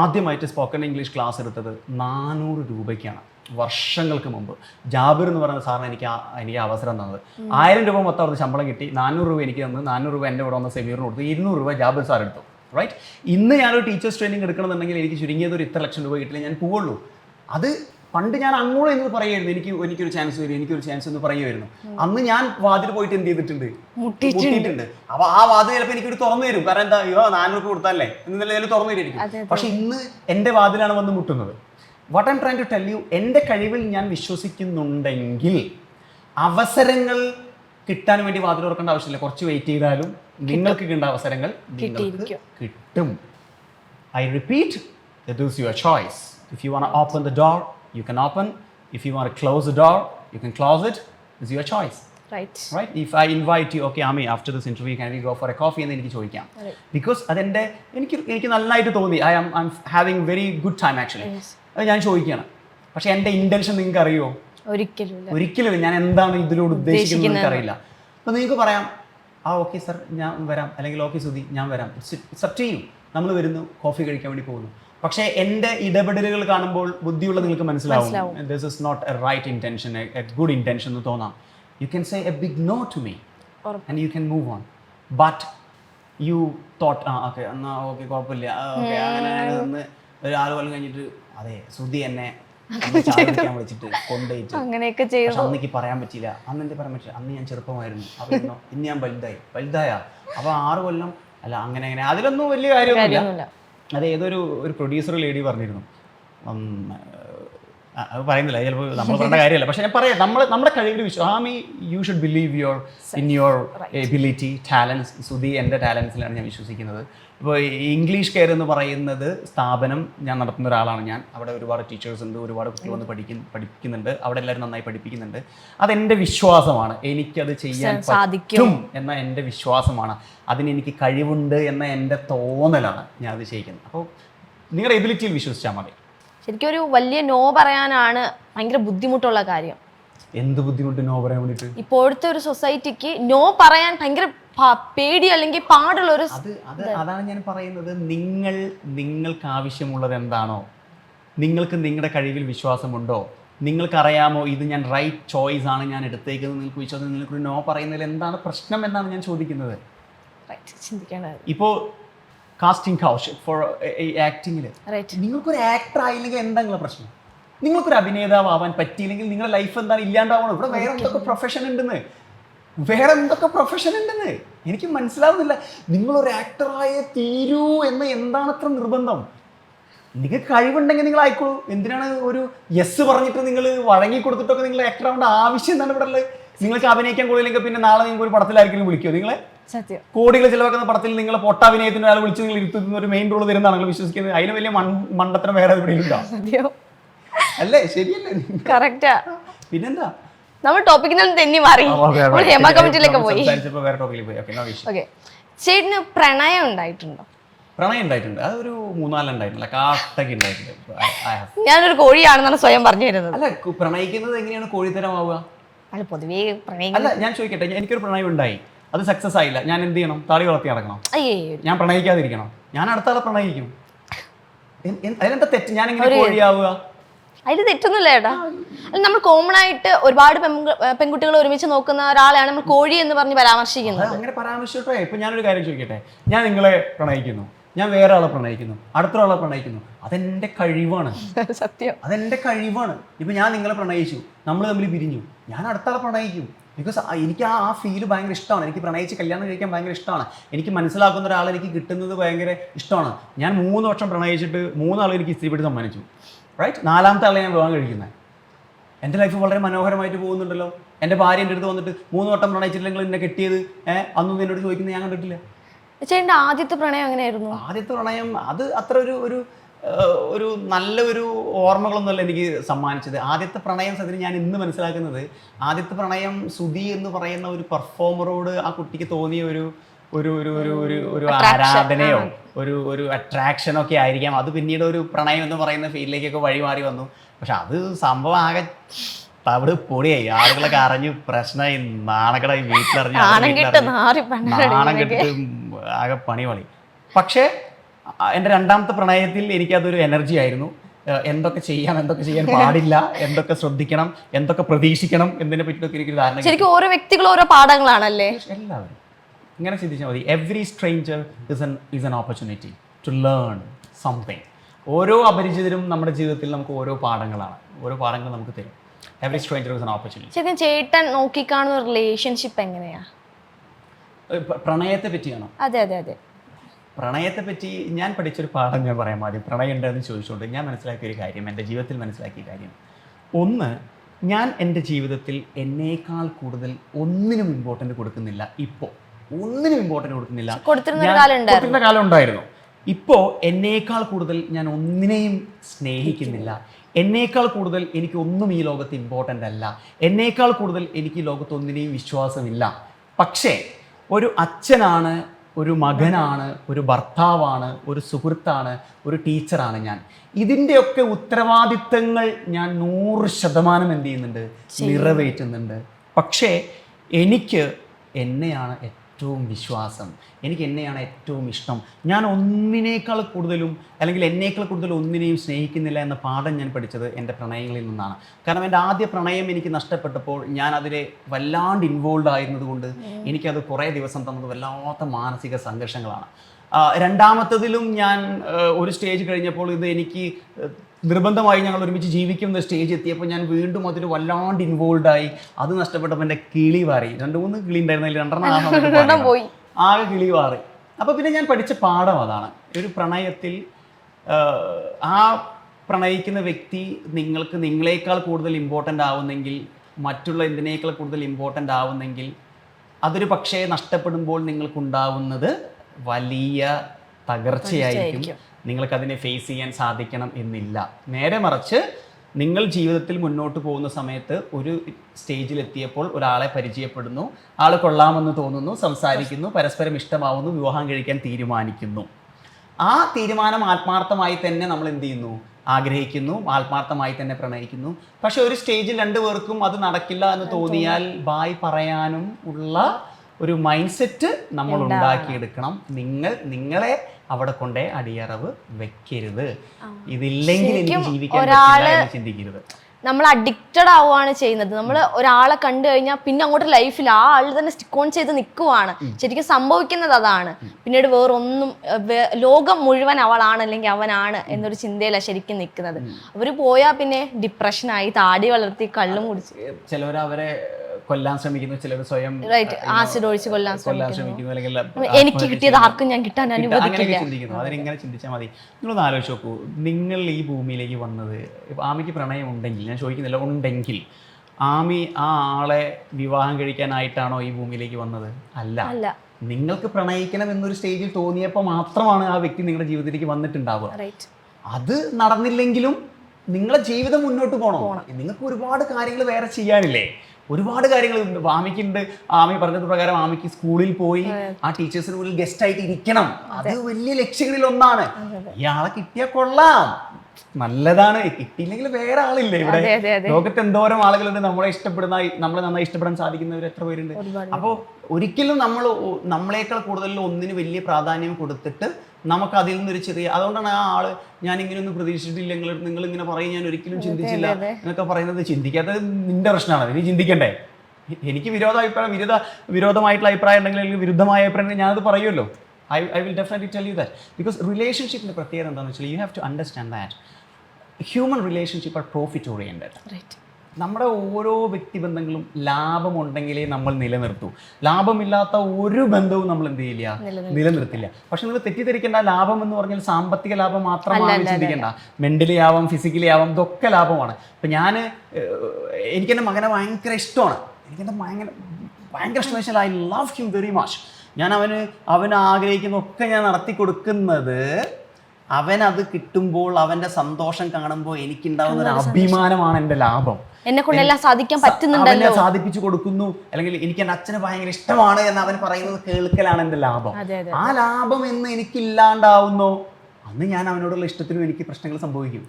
ആദ്യമായിട്ട് സ്പോക്കൺ ഇംഗ്ലീഷ് ക്ലാസ് എടുത്തത് നാനൂറ് രൂപയ്ക്കാണ്. വർഷങ്ങൾക്ക് മുമ്പ്. ജാബിർ എന്ന് പറയുന്ന സാറിന് എനിക്ക് എനിക്ക് അവസരം തന്നത്. ആയിരം രൂപ മൊത്തം അവർക്ക് ശമ്പളം കിട്ടി. നാനൂറ് രൂപ എനിക്ക് തന്നു. നാനൂറ് രൂപ എന്റെ കൂടെ വന്ന സെമീറിന് കൊടുത്തു. ഇരുന്നൂറ് രൂപ ജാബിർ സാർ എടുത്തു. റൈറ്റ് ഇന്ന് ഞാനൊരു ടീച്ചേഴ്സ് ട്രെയിനിങ് എടുക്കണമെന്നുണ്ടെങ്കിൽ എനിക്ക് ചുരുങ്ങിയത് ഒരു ഇത്ര ലക്ഷം രൂപ കിട്ടില്ല ഞാൻ പോവുള്ളൂ. അത് പണ്ട് ഞാൻ അങ്ങോട്ട് എന്ന് പറയുമായിരുന്നു. എനിക്ക് എനിക്കൊരു ചാൻസ് വരും എനിക്കൊരു ചാൻസ് എന്ന് പറയുമായിരുന്നു. അന്ന് ഞാൻ വാതിൽ പോയിട്ട് എന്ത് ചെയ്തിട്ടുണ്ട്? മുട്ടിയിട്ടുണ്ട്. അപ്പൊ ആ വാതിൽ ചിലപ്പോൾ എനിക്കൊരു തുറന്നു തരും. കാരണം എന്താ അയ്യോ നാനൂറ് കൊടുത്താലേ എന്നല്ലേ തുറന്നു തരും പക്ഷെ ഇന്ന് എന്റെ വാതിലാണ് വന്ന് മുട്ടുന്നത്. What I'm trying to tell you എന്റെ കഴിവിൽ ഞാൻ വിശ്വസിക്കുന്നുണ്ടെങ്കിൽ അവസരങ്ങൾ കിട്ടാൻ വേണ്ടി വാതിൽ തുറക്കേണ്ട ആവശ്യമില്ല കുറച്ച് വെയിറ്റ് ചെയ്താലും നിങ്ങൾക്ക് കിട്ടേണ്ട അവസരങ്ങൾ നിങ്ങൾക്ക് കിട്ടും close the door, you can close it. It's your choice. Right Right? If I invite you, okay, Ami, after this interview, can we go for a coffee? എന്ന് എനിക്ക് ചോദിക്കാം ബിക്കോസ് അതെന്റെ എനിക്ക് എനിക്ക് നന്നായിട്ട് തോന്നി I am I'm having very good time actually അത് ഞാൻ ചോദിക്കുകയാണ്. പക്ഷെ എന്റെ ഇന്റൻഷൻ നിങ്ങൾക്ക് അറിയോ ഒരിക്കലും ഒരിക്കലും ഞാൻ എന്താണ് ഇതിലൂടെ ഉദ്ദേശിക്കുന്നത് എനിക്ക് അറിയില്ല അപ്പോൾ നിങ്ങൾക്ക് പറയാം ആ ഓക്കെ സർ ഞാൻ വരാം. അല്ലെങ്കിൽ ഓക്കെ സുധി ഞാൻ വരാം. ഇറ്റ്സ് അപ് ചെയ്യും നമ്മൾ വരുന്നു കോഫി കഴിക്കാൻ വേണ്ടി പോകുന്നു. പക്ഷേ എന്റെ ഇടപെടലുകൾ കാണുമ്പോൾ ബുദ്ധിയുള്ള നിങ്ങൾക്ക് മനസ്സിലാവും. This is not a right intention a good intention എന്ന് തോന്നാം. You can say a big no to me and you can move on but you thought ah okay എന്നാ ഓക്കെ കുഴപ്പമില്ല. ഓക്കെ അങ്ങനെ ഒരു ആറ് കൊല്ലം കഴിഞ്ഞിട്ട് അതെ ശ്രുതി എന്നെ വിളിച്ചിട്ട് കൊണ്ടുപോയിട്ട്. അങ്ങനെയൊക്കെ ചെയ്തു. അന്ന് എനിക്ക് പറയാൻ പറ്റില്ല അന്ന് എനിക്ക് പറയാൻ പറ്റില്ല അന്ന് ഞാൻ ചെറുപ്പമായിരുന്നു. അപ്പൊ ഇന്നോ ഇന്ന് ഞാൻ വലുതായി. വലുതായ. അപ്പൊ ആറ് കൊല്ലം അല്ല അങ്ങനെ അങ്ങനെ. അതിലൊന്നും വലിയ കാര്യമൊന്നുമില്ല. അത് ഏതൊരു ഒരു പ്രൊഡ്യൂസർ ലേഡി പറഞ്ഞിരുന്നു. അത് പറയുന്നില്ല. ചിലപ്പോൾ നമ്മൾ പറഞ്ഞ കാര്യമല്ല. പക്ഷെ ഞാൻ പറയാം. നമ്മൾ നമ്മുടെ കഴിവിൽ വിശ്വാമി you should believe your in your ability talents Sudhi എന്റെ ടാലൻസിലാണ് ഞാൻ വിശ്വസിക്കുന്നത്. ഇപ്പോൾ ഇംഗ്ലീഷ് കെയർ എന്ന് പറയുന്നത് സ്ഥാപനം ഞാൻ നടത്തുന്ന ഒരാളാണ് ഞാൻ. അവിടെ ഒരുപാട് ടീച്ചേഴ്സ് ഉണ്ട് ഒരുപാട് കുട്ടികൾ വന്ന് പഠിക്കും പഠിപ്പിക്കുന്നുണ്ട്. അവിടെ എല്ലാവരും നന്നായി പഠിപ്പിക്കുന്നുണ്ട്. അതെന്റെ വിശ്വാസമാണ്. എനിക്കത് ചെയ്യാൻ സാധിക്കും. എന്ന എന്റെ വിശ്വാസമാണ്. അതിന് എനിക്ക് കഴിവുണ്ട് എന്ന എന്റെ തോന്നലാണ് ഞാൻ അത് ചെയ്യുന്നത് അപ്പോൾ നിങ്ങളുടെ എബിലിറ്റിയിൽ വിശ്വസിച്ചാൽ മതി. ശരിക്കും ഒരു വലിയ നോ പറയാനാണ് ഭയങ്കര ബുദ്ധിമുട്ടുള്ള കാര്യം. എന്ത് ബുദ്ധിമുട്ട് നോ പറയാൻ വേണ്ടിയിട്ട്? ഇപ്പോഴത്തെ ഒരു സൊസൈറ്റിക്ക് നോ പറയാൻ ഭയങ്കര പേടി അല്ലെങ്കിൽ പാടുള്ള ഒരു അത് അത് അതാണ് ഞാൻ പറയുന്നത്. നിങ്ങൾ നിങ്ങൾക്ക് ആവശ്യമുള്ളത് എന്താണോ നിങ്ങൾക്ക് നിങ്ങളുടെ കഴിവിൽ വിശ്വാസമുണ്ടോ? നിങ്ങൾക്കറിയാമോ ഇത് ഞാൻ റൈറ്റ് ചോയ്സ് ആണ് ഞാൻ എടുത്തേക്കുന്നത്? നിങ്ങൾക്ക് വിശ്വാസം നിങ്ങൾക്ക് നോ പറയുന്നതിൽ എന്താണ് പ്രശ്നം എന്നാണ് ഞാൻ ചോദിക്കുന്നത്. ഇപ്പോൾ കാസ്റ്റിംഗ് കൗച്ച് ഫോർ ആക്ടിങ്ങിൽ നിങ്ങൾക്കൊരു ആക്ടർ ആയില്ലെങ്കിൽ എന്താ പ്രശ്നം? നിങ്ങൾക്കൊരു അഭിനേതാവ് ആവാൻ പറ്റിയില്ലെങ്കിൽ നിങ്ങളുടെ ലൈഫ് എന്താണ് ഇല്ലാണ്ടാവണം ഇവിടെ വേറെ എന്തൊക്കെ പ്രൊഫഷൻ ഉണ്ടെന്ന്? വേറെ എന്തൊക്കെ പ്രൊഫഷൻ ഉണ്ടെന്ന്? എനിക്ക് മനസ്സിലാവുന്നില്ല. നിങ്ങളൊരു ആക്ടറായ തീരൂ എന്ന് എന്താണ് അത്ര നിർബന്ധം? നിങ്ങൾക്ക് കഴിവുണ്ടെങ്കിൽ നിങ്ങൾ ആയിക്കോളൂ. എന്തിനാണ് ഒരു യെസ് പറഞ്ഞിട്ട് നിങ്ങൾ വഴങ്ങി കൊടുത്തിട്ടൊക്കെ നിങ്ങൾ ആക്ടർ ആവേണ്ട ആവശ്യം എന്താണ് ഇവിടെ ഉള്ളത്? നിങ്ങൾക്ക് അഭിനയിക്കാൻ കൊള്ളില്ലെങ്കിൽ പിന്നെ നാളെ നിങ്ങൾക്ക് ഒരു പടത്തിലായിരിക്കും വിളിക്കുമോ നിങ്ങളെ കോടികൾ ചിലവാക്കുന്ന പടത്തിൽ നിങ്ങൾ പൊട്ടാഭിനയത്തിന് ഒരാൾ വിളിച്ച് നിങ്ങൾ ഇരുത്തുന്ന ഒരു മെയിൻ റോൾ തരുന്നതാണ് നിങ്ങൾ വിശ്വസിക്കുന്നത്. അതിന് വലിയ മണ്ടത്തരം വേറെ എവിടെയും അല്ലേ? ശരിയല്ലേ? പിന്നെന്താ? നമ്മൾ ടോപ്പിക്കിൽ നിന്ന് തെന്നി മാറി. നമ്മൾ ഹേമ കമ്മിറ്റിയിലേക്ക് പോയി. ഓക്കെ ചേട്ടന് പ്രണയം ഉണ്ടായിട്ടുണ്ടോ? പ്രണയം ഉണ്ടായിട്ടുണ്ട്. അതൊരു ഉണ്ടായിട്ടില്ല കാട്ടൊക്കെ ഉണ്ടായിട്ടുണ്ട്. Have. ഞാനൊരു കോഴിയാണെന്നാണ് സ്വയം പറഞ്ഞു തരുന്നത് അല്ല പ്രണയിക്കുന്നത് എങ്ങനെയാണ് കോഴിത്തരമാവുക? അല്ല പൊതുവേ അല്ല ഞാൻ ചോദിക്കട്ടെ എനിക്കൊരു പ്രണയം ഉണ്ടായി അത് സക്സസ് ആയില്ല. ഞാൻ എന്ത് ചെയ്യണം? താടി വളർത്തി നടക്കണം. ഞാൻ പ്രണയിക്കാതിരിക്കണം. ഞാൻ അടുത്ത ആളെ പ്രണയിക്കും. അതിനെന്താ തെറ്റ്? ഞാൻ എങ്ങനെ കോഴിയാവുക? അതിൽ തെറ്റൊന്നുമില്ല ചേട്ടാ. അല്ല നമ്മൾ കോമൺ ആയിട്ട് ഒരുപാട് പെൺകുട്ടികൾ ഒരുമിച്ച് നോക്കുന്ന ഒരാളെയാണ് നമ്മൾ കോഴി എന്ന് പറഞ്ഞ് പരാമർശിക്കുന്നത്. അങ്ങനെ പരാമർശിച്ചോട്ടെ ഇപ്പൊ ഞാനൊരു കാര്യം ചോദിക്കട്ടെ? ഞാൻ നിങ്ങളെ പ്രണയിക്കുന്നു. ഞാൻ വേറെ ആളെ പ്രണയിക്കുന്നു. അടുത്ത ആളെ പ്രണയിക്കുന്നു. അതെന്റെ കഴിവാണ്. സത്യം. അതെന്റെ കഴിവാണ്. ഇപ്പൊ ഞാൻ നിങ്ങളെ പ്രണയിച്ചു. നമ്മൾ തമ്മിൽ പിരിഞ്ഞു. ഞാൻ അടുത്ത ആളെ പ്രണയിക്കും ബിക്കോസ് എനിക്ക് ആ ആ ഫീൽ ഭയങ്കര ഇഷ്ടമാണ്. എനിക്ക് പ്രണയിച്ച് കല്യാണം കഴിക്കാൻ ഭയങ്കര ഇഷ്ടമാണ്. എനിക്ക് മനസ്സിലാക്കുന്ന ഒരാളെനിക്ക് കിട്ടുന്നത് ഭയങ്കര ഇഷ്ടമാണ്. ഞാൻ മൂന്ന് വർഷം പ്രണയിച്ചിട്ട് മൂന്നാൾ എനിക്ക് ഇസ്തിരിപ്പെട്ട് സമ്മാനിച്ചു. റൈറ്റ് നാലാമത്തെ ആളെ ഞാൻ വിവാഹം കഴിക്കുന്നത്. എന്റെ ലൈഫ് വളരെ മനോഹരമായിട്ട് പോകുന്നുണ്ടല്ലോ. എന്റെ ഭാര്യ എന്റെ അടുത്ത് വന്നിട്ട് മൂന്ന് വട്ടം പ്രണയിച്ചിട്ടില്ലെങ്കിൽ എന്നെ കെട്ടിയത്? ഏഹ് അന്നൊന്നും എന്നോട് ചോദിക്കുന്നത് ഞാൻ കണ്ടിട്ടില്ല. ചേട്ടന്റെ ആദ്യത്തെ പ്രണയം എങ്ങനെയായിരുന്നു? ആദ്യത്തെ പ്രണയം അത് അത്ര ഒരു ഒരു ഒരു നല്ലൊരു ഓർമ്മകളൊന്നുമല്ല എനിക്ക് സമ്മാനിച്ചത്. ആദ്യത്തെ പ്രണയം സത്യത്തിൽ ഞാൻ ഇന്ന് മനസ്സിലാക്കുന്നത് ആദ്യത്തെ പ്രണയം സുധി എന്ന് പറയുന്ന ഒരു പെർഫോമറോട് ആ കുട്ടിക്ക് തോന്നിയ ഒരു ഒരു ഒരു ഒരു ഒരു ആരാധനയോ ഒരു ഒരു അട്രാക്ഷൻ ഒക്കെ ആയിരിക്കാം. അത് പിന്നീട് ഒരു പ്രണയം എന്ന് പറയുന്ന ഫീൽഡിലേക്കൊക്കെ വഴിമാറി വന്നു. പക്ഷെ അത് സംഭവം ആകെ തവിട് പൊടിയായി. ആളുകളൊക്കെ അറിഞ്ഞു പ്രശ്നമായി നാണക്കടായി വീട്ടിലറിഞ്ഞു നാണം കെട്ടിട്ട് ആകെ പണി പണി പക്ഷേ എന്റെ രണ്ടാമത്തെ പ്രണയത്തിൽ എനിക്കതൊരു എനർജി ആയിരുന്നു. എന്തൊക്കെ ചെയ്യാം എന്തൊക്കെ ചെയ്യാൻ പാടില്ല എന്തൊക്കെ ശ്രദ്ധിക്കണം എന്തൊക്കെ പ്രതീക്ഷിക്കണം എന്നതിനെ പറ്റിയൊക്കെ എനിക്കൊരു ധാരണ ശരിക്കും ഓരോ വ്യക്തികളും ഓരോ പാഠങ്ങളാണല്ലേ? എല്ലാവരും. ഇങ്ങനെ ചിന്തിച്ചാൽ മതി. Every stranger is an is an opportunity to learn something ഓരോ അപരിചിതരും നമ്മുടെ ജീവിതത്തിൽ നമുക്ക് ഓരോ പാഠങ്ങളാണ്. ഓരോ പാഠങ്ങൾ നമുക്ക് തരും. Every stranger is an opportunity ശരിക്കും ചേട്ടൻ നോക്കിക്കാണുന്ന റിലേഷൻഷിപ്പ് എങ്ങനെയാ? പ്രണയത്തെ പറ്റിയാണോ? അതെ അതെ അതെ. പ്രണയത്തെ പറ്റി ഞാൻ പഠിച്ചൊരു പാഠം ഞാൻ പറയാൻ ആദ്യം പ്രണയം ഉണ്ടെന്ന് ചോദിച്ചുകൊണ്ട് ഞാൻ മനസ്സിലാക്കിയ ഒരു കാര്യം എന്റെ ജീവിതത്തിൽ മനസ്സിലാക്കിയ കാര്യം. ഒന്ന് ഞാൻ എന്റെ ജീവിതത്തിൽ എന്നേക്കാൾ കൂടുതൽ ഒന്നിനും ഇമ്പോർട്ടന്റ് കൊടുക്കുന്നില്ല ഇപ്പോൾ ഒന്നിനും ഇമ്പോർട്ടന്റ് കൊടുക്കുന്നില്ല. കൊടുത്തിരുന്ന ഒരു ഞാൻ കാലം ഉണ്ടായിരുന്നു. കൊടുത്തിരുന്ന കാലം ഉണ്ടായിരുന്നു. ഇപ്പോൾ എന്നേക്കാൾ കൂടുതൽ ഞാൻ ഒന്നിനെയും സ്നേഹിക്കുന്നില്ല. എന്നേക്കാൾ കൂടുതൽ എനിക്ക് ഒന്നും ഈ ലോകത്ത് ഇമ്പോർട്ടന്റ് അല്ല. എന്നേക്കാൾ കൂടുതൽ എനിക്ക് ഈ ലോകത്ത് ഒന്നിനെയും വിശ്വാസമില്ല. പക്ഷേ ഒരു അച്ഛനാണ് ഒരു മകനാണ് ഒരു ഭർത്താവാണ് ഒരു സുഹൃത്താണ് ഒരു ടീച്ചറാണ് ഞാൻ. ഇതിന്റെയൊക്കെ ഉത്തരവാദിത്തങ്ങൾ ഞാൻ നൂറ് ശതമാനം എന്ത് ചെയ്യുന്നുണ്ട്? നിറവേറ്റുന്നുണ്ട്. പക്ഷേ എനിക്ക് എന്നെയാണ് ഏറ്റവും വിശ്വാസം. എനിക്ക് എന്നെയാണ് ഏറ്റവും ഇഷ്ടം. ഞാൻ ഒന്നിനേക്കാൾ കൂടുതലും അല്ലെങ്കിൽ എന്നേക്കാൾ കൂടുതൽ ഒന്നിനെയും സ്നേഹിക്കുന്നില്ല എന്ന പാഠം ഞാൻ പഠിച്ചത് എന്റെ പ്രണയങ്ങളിൽ നിന്നാണ്. കാരണം എന്റെ ആദ്യ പ്രണയം എനിക്ക് നഷ്ടപ്പെട്ടപ്പോൾ ഞാൻ അതിലെ വല്ലാണ്ട് ഇൻവോൾവ് ആയിരുന്നതുകൊണ്ട് എനിക്കത് കുറേ ദിവസം തന്നത് വല്ലാത്ത മാനസിക സംഘർഷങ്ങളാണ്. രണ്ടാമത്തതിലും ഞാൻ ഒരു സ്റ്റേജ് കഴിഞ്ഞപ്പോൾ ഇത് എനിക്ക് നിർബന്ധമായി ഞങ്ങൾ ഒരുമിച്ച് ജീവിക്കുന്ന സ്റ്റേജ് എത്തിയപ്പോൾ ഞാൻ വീണ്ടും അതിൽ വല്ലാണ്ട് ഇൻവോൾവ് ആയി. അത് നഷ്ടപ്പെട്ടപ്പോൾ എന്റെ കിളി വാറി. രണ്ട് മൂന്ന് കിളി ഉണ്ടായിരുന്നില്ല രണ്ടെണ്ണം പോയി. ആകെ കിളി വാറി. അപ്പോൾ പിന്നെ ഞാൻ പഠിച്ച പാഠം അതാണ്. ഒരു പ്രണയത്തിൽ ആ പ്രണയിക്കുന്ന വ്യക്തി നിങ്ങൾക്ക് നിങ്ങളെക്കാൾ കൂടുതൽ ഇമ്പോർട്ടന്റ് ആവുന്നെങ്കിൽ മറ്റുള്ള എന്തിനേക്കാൾ കൂടുതൽ ഇമ്പോർട്ടന്റ് ആവുന്നെങ്കിൽ അതൊരു പക്ഷേ നഷ്ടപ്പെടുമ്പോൾ നിങ്ങൾക്കുണ്ടാവുന്നത് വലിയ തകർച്ചയായിരിക്കും. നിങ്ങൾക്ക് അതിനെ ഫേസ് ചെയ്യാൻ സാധിക്കണം എന്നില്ല. നേരെ മറിച്ച് നിങ്ങൾ ജീവിതത്തിൽ മുന്നോട്ട് പോകുന്ന സമയത്ത് ഒരു സ്റ്റേജിലെത്തിയപ്പോൾ ഒരാളെ പരിചയപ്പെടുന്നു. ആൾ കൊള്ളാമെന്ന് തോന്നുന്നു സംസാരിക്കുന്നു പരസ്പരം ഇഷ്ടമാവുന്നു വിവാഹം കഴിക്കാൻ തീരുമാനിക്കുന്നു. ആ തീരുമാനം ആത്മാർത്ഥമായി തന്നെ നമ്മൾ എന്ത് ചെയ്യുന്നു? ആഗ്രഹിക്കുന്നു ആത്മാർത്ഥമായി തന്നെ പ്രണയിക്കുന്നു. പക്ഷെ ഒരു സ്റ്റേജിൽ രണ്ടു പേർക്കും അത് നടക്കില്ല എന്ന് തോന്നിയാൽ ബായ് പറയാനും ഉള്ള ഒരു മൈൻഡ് സെറ്റ് നമ്മൾ ഉണ്ടാക്കിയെടുക്കണം. നിങ്ങൾ നിങ്ങളെ അവിടെ കൊണ്ടേ അടിയറവ് വെക്കരുത്. ഇതില്ലെങ്കിൽ എനിക്ക് ജീവിക്കാൻ ഒരാൾ പറ്റില്ല എന്ന് ചിന്തിക്കരുത്. നമ്മൾ അഡിക്റ്റഡ് ആവുകയാണ് ചെയ്യുന്നത്. നമ്മൾ ഒരാളെ കണ്ടു കഴിഞ്ഞാൽ പിന്നെ അങ്ങോട്ട് ലൈഫിൽ ആ ആൾ തന്നെ സ്റ്റിക്ക് ഓൺ ചെയ്ത് നിൽക്കുവാണ്. ശരിക്കും സംഭവിക്കുന്നത് അതാണ്. പിന്നീട് വേറൊന്നും ലോകം മുഴുവൻ അവളാണ് അല്ലെങ്കിൽ അവനാണ് എന്നൊരു ചിന്തയിലാണ് ശരിക്കും നിൽക്കുന്നത്. അവർ പോയാൽ പിന്നെ ഡിപ്രഷനായി താടി വളർത്തി കള്ളും കുടിച്ച് ചിലവർ അവരെ കൊല്ലാൻ ശ്രമിക്കുന്നു ചിലർ സ്വയം ആസിഡ് ഒഴിച്ച് കൊല്ലാൻ ശ്രമിക്കുന്നു. അല്ലെങ്കിൽ എനിക്ക് കിട്ടിയത് ആർക്കും ഞാൻ കിട്ടാൻ അനുഭവിക്കുന്നു അനുവദിക്കില്ല. ചിന്തിക്കുന്നു. അതിനിങ്ങനെ ചിന്തിച്ചാൽ മതി? നിങ്ങളൊന്ന് ആലോചിച്ച് നോക്കൂ. നിങ്ങൾ ഈ ഭൂമിയിലേക്ക് വന്നത് ആമയ്ക്ക് പ്രണയം ഉണ്ടെങ്കിൽ ഞാൻ ചോദിക്കുന്നില്ല. ഉണ്ടെങ്കിൽ ആമി ആ ആളെ വിവാഹം കഴിക്കാനായിട്ടാണോ ഈ ഭൂമിയിലേക്ക് വന്നത്? അല്ല. അല്ല. നിങ്ങൾക്ക് പ്രണയിക്കണം എന്നൊരു സ്റ്റേജിൽ തോന്നിയപ്പോൾ മാത്രമാണ് ആ വ്യക്തി നിങ്ങളുടെ ജീവിതത്തിലേക്ക് വന്നിട്ടുണ്ടാവുക. അത് നടന്നില്ലെങ്കിലും നിങ്ങളെ ജീവിതം മുന്നോട്ട് പോകണം നിങ്ങൾക്ക് ഒരുപാട് കാര്യങ്ങൾ വേറെ ചെയ്യാനില്ലേ? ഒരുപാട് കാര്യങ്ങൾ ആമിക്കുണ്ട് ആമി പറഞ്ഞത് പ്രകാരം ആമിക്ക് സ്കൂളിൽ പോയി ആ ടീച്ചേഴ്സിന് മുന്നിൽ ഗസ്റ്റ് ആയിട്ട് ഇരിക്കണം. അത് വലിയ ലക്ഷ്യങ്ങളിൽ ഒന്നാണ് ഇയാളെ കിട്ടിയാൽ കൊള്ളാം. നല്ലതാണ്. കിട്ടിയില്ലെങ്കിൽ വേറെ ആളില്ലേ ഇവിടെ. ലോകത്ത് എന്തോരം ആളുകളുണ്ട് നമ്മളെ ഇഷ്ടപ്പെടുന്ന നമ്മളെ നന്നായി ഇഷ്ടപ്പെടാൻ സാധിക്കുന്നവർ എത്ര പേരുണ്ട്? അപ്പോൾ ഒരിക്കലും നമ്മൾ നമ്മളെക്കാൾ കൂടുതൽ ഒന്നിന് വലിയ പ്രാധാന്യം കൊടുത്തിട്ട് നമുക്ക് അതിൽ നിന്നൊരു ചെറിയ അതുകൊണ്ടാണ് ആ ആൾ ഞാൻ ഇങ്ങനെ ഒന്നും പ്രതീക്ഷിച്ചിട്ടില്ല. നിങ്ങൾ നിങ്ങൾ ഇങ്ങനെ പറയും. ഞാൻ ഒരിക്കലും ചിന്തിച്ചില്ല എന്നൊക്കെ പറയുന്നത് ചിന്തിക്കാത്തത് നിന്റെ പ്രശ്നമാണ്. നീ ചിന്തിക്കണ്ടേ? എനിക്ക് വിരോധ അഭിപ്രായം വിരുദ്ധ വിരോധമായിട്ടുള്ള അഭിപ്രായം ഉണ്ടെങ്കിൽ അല്ലെങ്കിൽ വിരുദ്ധമായ അഭിപ്രായം ഞാനത് പറയുമല്ലോ. I I will definitely tell you that because റിലേഷൻഷിപ്പിന്റെ പ്രത്യേകത എന്താണെന്ന് വെച്ചാൽ you have to understand that human relationship are profit oriented right നമ്മുടെ ഓരോ വ്യക്തിബന്ധങ്ങളും ലാഭമുണ്ടെങ്കിലേ നമ്മൾ നിലനിർത്തൂ. ലാഭമില്ലാത്ത ഒരു ബന്ധവും നമ്മൾ എന്ത് ചെയ്യില്ല? നിലനിർത്തില്ല. പക്ഷെ നിങ്ങൾ തെറ്റിദ്ധരിക്കേണ്ട ലാഭം എന്ന് പറഞ്ഞാൽ സാമ്പത്തിക ലാഭം മാത്രമാണ് ചിന്തിക്കേണ്ട. മെന്റലി ആവാം ഫിസിക്കലി ആവാം ഇതൊക്കെ ലാഭമാണ്. ഇപ്പം ഞാൻ എനിക്കെന്റെ മകനെ ഭയങ്കര ഇഷ്ടമാണ്. എനിക്കെന്റെ ഭയങ്കര ഭയങ്കര ഇഷ്ടം വെച്ചാൽ I love him very much ഞാൻ അവന് അവൻ ആഗ്രഹിക്കുന്ന ഒക്കെ ഞാൻ നടത്തി കൊടുക്കുന്നത് അവൻ അത് കിട്ടുമ്പോൾ അവന്റെ സന്തോഷം കാണുമ്പോൾ എനിക്കുണ്ടാവുന്ന ഒരു അഭിമാനമാണ് എന്റെ ലാഭം. എന്നെ കൊണ്ടെല്ലാം സാധിക്കാൻ പറ്റുന്നുണ്ടല്ലോ. സാധിപ്പിച്ചു കൊടുക്കുന്നു. അല്ലെങ്കിൽ എനിക്ക് എന്റെ അച്ഛന് ഭയങ്കര ഇഷ്ടമാണ് എന്ന് അവൻ പറയുന്നത് കേൾക്കലാണ് എന്റെ ലാഭം. ആ ലാഭം എന്ന് എനിക്കില്ലാണ്ടാവുന്നു. അന്ന് ഞാൻ അവനോടുള്ള ഇഷ്ടത്തിനും എനിക്ക് പ്രശ്നങ്ങൾ സംഭവിക്കും.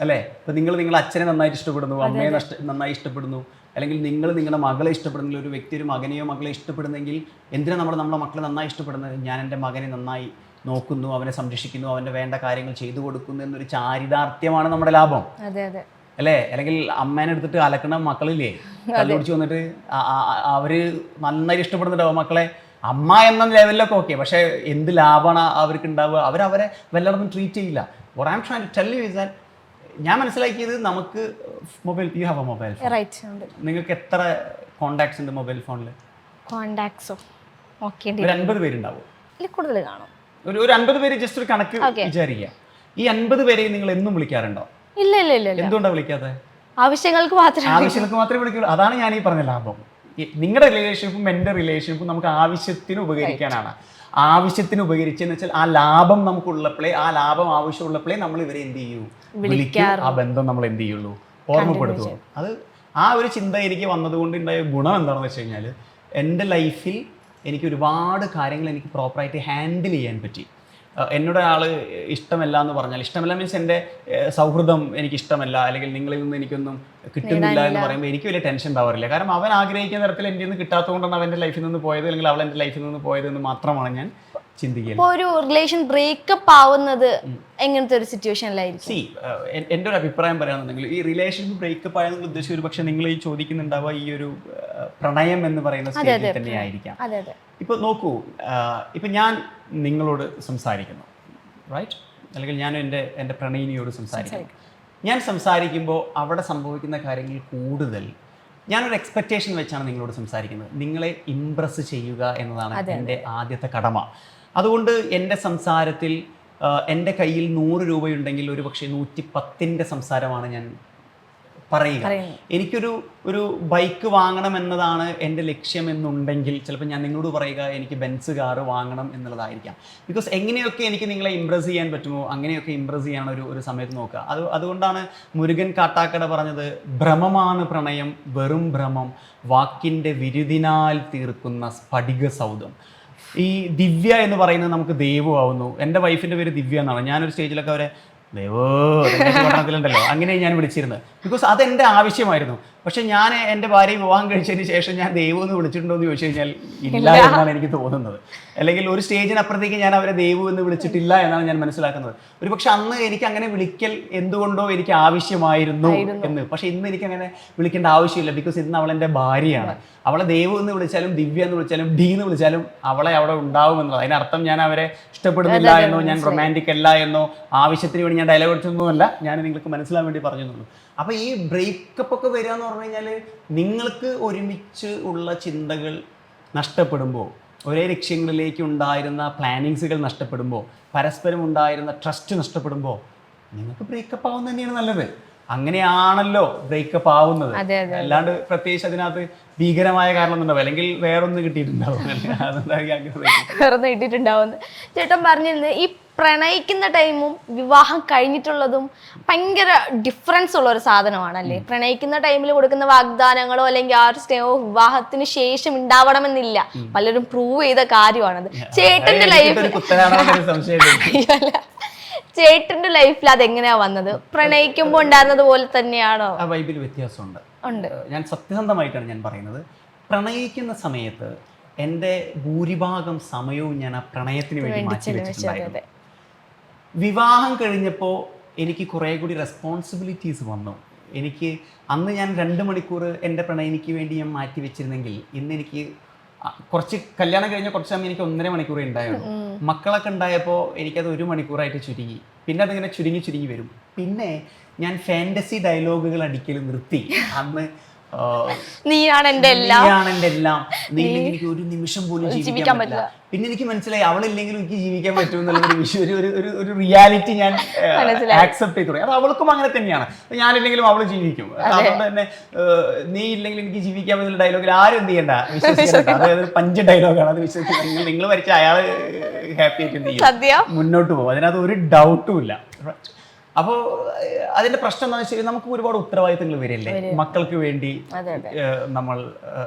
അല്ലേ? ഇപ്പൊ നിങ്ങൾ നിങ്ങൾ അച്ഛനെ നന്നായിട്ട് ഇഷ്ടപ്പെടുന്നു അമ്മയെ നന്നായി ഇഷ്ടപ്പെടുന്നു. അല്ലെങ്കിൽ നിങ്ങൾ നിങ്ങളുടെ മകളെ ഇഷ്ടപ്പെടുന്നില്ല ഒരു വ്യക്തി ഒരു മകനെയോ മകളെ ഇഷ്ടപ്പെടുന്നെങ്കിൽ എന്തിനാണ് നമ്മൾ നമ്മുടെ മക്കളെ നന്നായി ഇഷ്ടപ്പെടുന്നത്? ഞാൻ എന്റെ മകനെ നന്നായി നോക്കുന്നു അവനെ സംരക്ഷിക്കുന്നു അവന്റെ വേണ്ട കാര്യങ്ങൾ ചെയ്തു കൊടുക്കുന്നു എന്നൊരു ചാരിതാർത്ഥ്യമാണ് നമ്മുടെ ലാഭം. അതെ അതെ. അല്ലേ? അല്ലെങ്കിൽ അമ്മേനെ എടുത്തിട്ട് അലക്കണ മക്കളില്ലേ? കല്ലുപിടിച്ച് വന്നിട്ട് അവർ നന്നായി ഇഷ്ടപ്പെടുന്നുണ്ടാവും മക്കളെ? അമ്മ എന്ന ലെവലിലൊക്കെ ഓക്കെ. പക്ഷേ എന്ത് ലാഭമാണ് അവർക്ക് ഉണ്ടാവുക? അവരവരെ വല്ലതൊന്നും ട്രീറ്റ് ചെയ്യില്ല. What i'm trying to tell you is that ഞാൻ മനസ്സിലാക്കിയത് നമുക്ക് mobile you have a mobile phone right ഉണ്ട്. നിങ്ങൾക്ക് എത്ര കോണ്ടാക്ട്സ് ഉണ്ട് മൊബൈൽ ഫോണിൽ കോണ്ടാക്ട്സോ ഓക്കെ ഒരു അൻപത് പേരുണ്ടാവും. ഇല്ല കൂടുതൽ കാണും. ഒരു ഒരു അൻപത് പേര് ജസ്റ്റ് ഒരു കണക്ക്. വിചാരിക്കുക. ഈ അൻപത് പേരെ നിങ്ങൾ എന്നും വിളിക്കാറുണ്ടോ? ഇല്ല ഇല്ല ഇല്ല ഇല്ല. എന്തുകൊണ്ടാണ് വിളിക്കാത്തത് ആവശ്യങ്ങൾക്ക് മാത്രമേ ആവശ്യങ്ങൾക്ക് മാത്രമേ വിളിക്കുള്ളൂ. അതാണ് ഞാൻ ഈ പറഞ്ഞ ലാഭം. നിങ്ങളുടെ റിലേഷൻഷിപ്പും എന്റെ റിലേഷൻഷിപ്പും നമുക്ക് ആവശ്യത്തിന് ഉപകരിക്കാനാണ്. ആവശ്യത്തിന് ഉപകരിച്ചെന്ന് വെച്ചാൽ ആ ലാഭം നമുക്കുള്ളപ്പോഴേ ആ ലാഭം ആവശ്യമുള്ളപ്പോഴേ നമ്മൾ ഇവരെ എന്ത് ചെയ്യൂ? വിളിക്കും ആ ബന്ധം നമ്മൾ എന്ത് ചെയ്യുള്ളൂ? ഓർമ്മപ്പെടുത്തുള്ളൂ. അത് ആ ഒരു ചിന്ത എനിക്ക് വന്നതുകൊണ്ട് ഉണ്ടായ ഗുണം എന്താണെന്ന് വെച്ച് കഴിഞ്ഞാൽ എന്റെ ലൈഫിൽ എനിക്ക് ഒരുപാട് കാര്യങ്ങൾ എനിക്ക് പ്രോപ്പറായിട്ട് ഹാൻഡിൽ ചെയ്യാൻ പറ്റി. എന്നോട് ആൾ ഇഷ്ടമല്ല എന്ന് പറഞ്ഞാൽ ഇഷ്ടമല്ല മീൻസ് എന്റെ സൗഹൃദം എനിക്ക് ഇഷ്ടമല്ല അല്ലെങ്കിൽ നിങ്ങളിൽ നിന്ന് എനിക്കൊന്നും കിട്ടുന്നില്ല എന്ന് പറയുമ്പോൾ എനിക്ക് വലിയ ടെൻഷൻ ഉണ്ടാവാറില്ല. കാരണം അവൻ ആഗ്രഹിക്കുന്ന തരത്തിൽ എന്റെ നിന്ന് കിട്ടാത്തതുകൊണ്ടാണ് അവന്റെ ലൈഫിൽ നിന്ന് പോയത് അല്ലെങ്കിൽ അവൾ എന്റെ ലൈഫിൽ നിന്ന് പോയത് എന്ന് മാത്രമാണ് ഞാൻ ചിന്തിക്കുക ഒരു റിലേഷൻ ബ്രേക്കപ്പ് ആവുന്നത് എങ്ങനത്തെ ഒരു സിറ്റുവേഷനിലായിരിക്കും സി എന്റെ ഒരു അഭിപ്രായം പറയുകയാണെന്നുണ്ടെങ്കിൽ ഈ റിലേഷൻഷിപ്പ് ബ്രേക്കപ്പ് ആയെന്ന് ഉദ്ദേശം ഒരു പക്ഷേ നിങ്ങൾ ഈ ചോദിക്കുന്നുണ്ടാവുക ഈ ഒരു പ്രണയം എന്ന് പറയുന്ന സ്റ്റേജിൽ തന്നെ ആയിരിക്കാം. ഇപ്പോൾ നോക്കൂ ഇപ്പൊ ഞാൻ നിങ്ങളോട് സംസാരിക്കുന്നു റൈറ്റ് അല്ലെങ്കിൽ ഞാൻ എന്റെ എന്റെ പ്രണയിനിയോട് സംസാരിക്കുന്നു. ഞാൻ സംസാരിക്കുമ്പോൾ അവിടെ സംഭവിക്കുന്ന കാര്യങ്ങൾ കൂടുതൽ ഞാനൊരു എക്സ്പെക്റ്റേഷൻ വെച്ചാണ് നിങ്ങളോട് സംസാരിക്കുന്നത്. നിങ്ങളെ ഇംപ്രസ് ചെയ്യുക എന്നതാണ് എന്റെ ആദ്യത്തെ കടമ. അതുകൊണ്ട് എന്റെ സംസാരത്തിൽ എന്റെ കയ്യിൽ നൂറ് രൂപയുണ്ടെങ്കിൽ ഒരു പക്ഷേ നൂറ്റി പത്തിന്റെ സംസാരമാണ് ഞാൻ പറയുക. എനിക്കൊരു ഒരു ബൈക്ക് വാങ്ങണം എന്നതാണ് എന്റെ ലക്ഷ്യം എന്നുണ്ടെങ്കിൽ ചിലപ്പോൾ ഞാൻ നിങ്ങളോട് പറയുക എനിക്ക് ബെൻസ് കാറ് വാങ്ങണം എന്നുള്ളതായിരിക്കാം. ബിക്കോസ് എങ്ങനെയൊക്കെ എനിക്ക് നിങ്ങളെ ഇമ്പ്രസ് ചെയ്യാൻ പറ്റുമോ അങ്ങനെയൊക്കെ ഇമ്പ്രസ് ചെയ്യാൻ ഒരു ഒരു സമയത്ത് നോക്കുക. അത് അതുകൊണ്ടാണ് മുരുകൻ കാട്ടാക്കട പറഞ്ഞത് ഭ്രമമാണ് പ്രണയം വെറും ഭ്രമം വാക്കിന്റെ വിരുദിനാൽ തീർക്കുന്ന സ്ഫടിക സൗധം. ഈ ദിവ്യ എന്ന് പറയുന്നത് നമുക്ക് ദൈവമാവുന്നു. എന്റെ വൈഫിന്റെ പേര് ദിവ്യ എന്നാണ്. ഞാനൊരു സ്റ്റേജിലൊക്കെ അവരെ ദൈവോ പഠനത്തിലുണ്ടല്ലോ അങ്ങനെ ഞാൻ വിളിച്ചിരുന്നത്. ബിക്കോസ് അത് എന്റെ ആവശ്യമായിരുന്നു. പക്ഷെ ഞാൻ എന്റെ ഭാര്യയെ വിവാഹം കഴിച്ചതിന് ശേഷം ഞാൻ ദൈവം എന്ന് വിളിച്ചിട്ടുണ്ടോ എന്ന് ചോദിച്ചു കഴിഞ്ഞാൽ ഇല്ല എന്നാണ് എനിക്ക് തോന്നുന്നത്. അല്ലെങ്കിൽ ഒരു സ്റ്റേജിനപ്പുറത്തേക്ക് ഞാൻ അവരെ ദൈവം എന്ന് വിളിച്ചിട്ടില്ല എന്നാണ് ഞാൻ മനസ്സിലാക്കുന്നത്. ഒരു പക്ഷെ അന്ന് എനിക്ക് അങ്ങനെ വിളിക്കൽ എന്തുകൊണ്ടോ എനിക്ക് ആവശ്യമായിരുന്നു എന്ന്. പക്ഷെ ഇന്ന് എനിക്ക് അങ്ങനെ വിളിക്കേണ്ട ആവശ്യമില്ല. ബിക്കോസ് ഇന്ന് അവൾ എന്റെ ഭാര്യയാണ്. അവളെ ദൈവം എന്ന് വിളിച്ചാലും ദിവ്യ എന്ന് വിളിച്ചാലും ഡി എന്ന് വിളിച്ചാലും അവളെ അവിടെ ഉണ്ടാവും എന്നുള്ളത്. അതിനർത്ഥം ഞാൻ അവരെ ഇഷ്ടപ്പെടുന്നില്ല എന്നോ ഞാൻ റൊമാന്റിക് അല്ല എന്നോ ആവശ്യത്തിന് വേണ്ടി ഞാൻ ഡയലോഗ് അടിച്ചൊന്നുമല്ല ഞാൻ നിങ്ങൾക്ക് മനസ്സിലാൻ വേണ്ടി പറഞ്ഞെന്നുള്ളൂ അപ്പോൾ ഈ ബ്രേക്കപ്പ് ഒക്കെ വരിക എന്ന് പറഞ്ഞു കഴിഞ്ഞാൽ നിങ്ങൾക്ക് ഒരുമിച്ച് ഉള്ള ചിന്തകൾ നഷ്ടപ്പെടുമ്പോൾ ഒരേ ലക്ഷ്യങ്ങളിലേക്ക് ഉണ്ടായിരുന്ന പ്ലാനിങ്സുകൾ നഷ്ടപ്പെടുമ്പോൾ പരസ്പരം ഉണ്ടായിരുന്ന ട്രസ്റ്റ് നഷ്ടപ്പെടുമ്പോൾ നിങ്ങൾക്ക് ബ്രേക്കപ്പ് ആവുന്ന തന്നെയാണ് നല്ലത്. അങ്ങനെയാണല്ലോ ബ്രേക്കപ്പ് ആവുന്നത്. അല്ലാണ്ട് പ്രത്യേകിച്ച് അതിനകത്ത് ഭീകരമായ കാരണം ഉണ്ടാവും അല്ലെങ്കിൽ വേറൊന്ന് കിട്ടിയിട്ടുണ്ടാവും. ചേട്ടൻ പറഞ്ഞിരുന്നത് ഈ പ്രണയിക്കുന്ന ടൈമും വിവാഹം കഴിഞ്ഞിട്ടുള്ളതും ഭയങ്കര ഡിഫറൻസ് ഉള്ള ഒരു സാധനമാണ് അല്ലേ പ്രണയിക്കുന്ന ടൈമിൽ കൊടുക്കുന്ന വാഗ്ദാനങ്ങളോ അല്ലെങ്കിൽ ആ ഒരു സ്നേഹവും വിവാഹത്തിന് ശേഷം ഉണ്ടാവണമെന്നില്ല. പലരും പ്രൂവ് ചെയ്ത കാര്യമാണത്. ചേട്ടന്റെ ലൈഫ് ചേട്ടന്റെ ലൈഫിൽ അതെങ്ങനെയാ വന്നത്? പ്രണയിക്കുമ്പോ ഉണ്ടായിരുന്നത് പോലെ തന്നെയാണോ? വൈബിൽ വ്യത്യാസമുണ്ട്. ഉണ്ട്. ഞാൻ സത്യസന്ധമായിട്ടാണ് ഞാൻ പറയുന്നത്. പ്രണയിക്കുന്ന സമയത്ത് എന്റെ ഭൂരിഭാഗം സമയവും ഞാൻ ആ പ്രണയത്തിന് വേണ്ടി മാറ്റി വെച്ചിട്ടുണ്ടായിരുന്നു. വിവാഹം കഴിഞ്ഞപ്പോൾ എനിക്ക് കുറേ കൂടി റെസ്പോൺസിബിലിറ്റീസ് വന്നു. എനിക്ക് അന്ന് ഞാൻ രണ്ട് മണിക്കൂർ എന്റെ പ്രണയിനിക്ക് വേണ്ടി ഞാൻ മാറ്റി വെച്ചിരുന്നെങ്കിൽ ഇന്ന് എനിക്ക് കുറച്ച് കല്യാണം കഴിഞ്ഞ കുറച്ച് സമയം എനിക്ക് ഒന്നര മണിക്കൂർ ഉണ്ടായുള്ളൂ. മക്കളൊക്കെ ഉണ്ടായപ്പോൾ എനിക്കത് ഒരു മണിക്കൂറായിട്ട് ചുരുങ്ങി. പിന്നെ അതിങ്ങനെ ചുരുങ്ങി ചുരുങ്ങി വരും. പിന്നെ ഞാൻ ഫാന്റസി ഡയലോഗുകൾ അടിക്കൽ നിർത്തി. അന്ന് നീയാണ് എന്റെ എല്ലാം. നീയാണ് എന്റെ എല്ലാം. നീ എനിക്ക് ഒരു നിമിഷം പോലും ജീവിക്കാൻ പറ്റില്ല. പിന്നെ എനിക്ക് മനസ്സിലായി അവളില്ലെങ്കിലും എനിക്ക് ജീവിക്കാൻ പറ്റും എന്നുള്ള ഒരു വിഷയം ഒരു ഒരു ഒരു റിയാലിറ്റി ഞാൻ ആക്സെപ്റ്റ് ചെയ്തു. തുടങ്ങി അത് അവൾക്കും അങ്ങനെ തന്നെയാണ്. ഞാനില്ലെങ്കിലും അവൾ ജീവിക്കും. അതുകൊണ്ട് തന്നെ നീ ഇല്ലെങ്കിൽ എനിക്ക് ജീവിക്കാൻ പറ്റുന്ന ഡയലോഗിൽ ആരും എന്ത് ചെയ്യണ്ട. വിശ്വസിക്കണ്ട. അതായത് പഞ്ച് ഡയലോഗാണ് അത് വിശ്വസിക്കുന്നത് നിങ്ങൾ വരച്ച അയാൾ ഹാപ്പി ആയിട്ട് മുന്നോട്ട് പോകും. അതിനകത്ത് ഒരു ഡൗട്ടും ഇല്ല. അപ്പോൾ അതിന്റെ പ്രശ്നം എന്താണെന്ന് വെച്ചാൽ നമുക്ക് ഒരുപാട് ഉത്തരവാദിത്തങ്ങൾ വരില്ലേ? മക്കൾക്ക് വേണ്ടി നമ്മൾ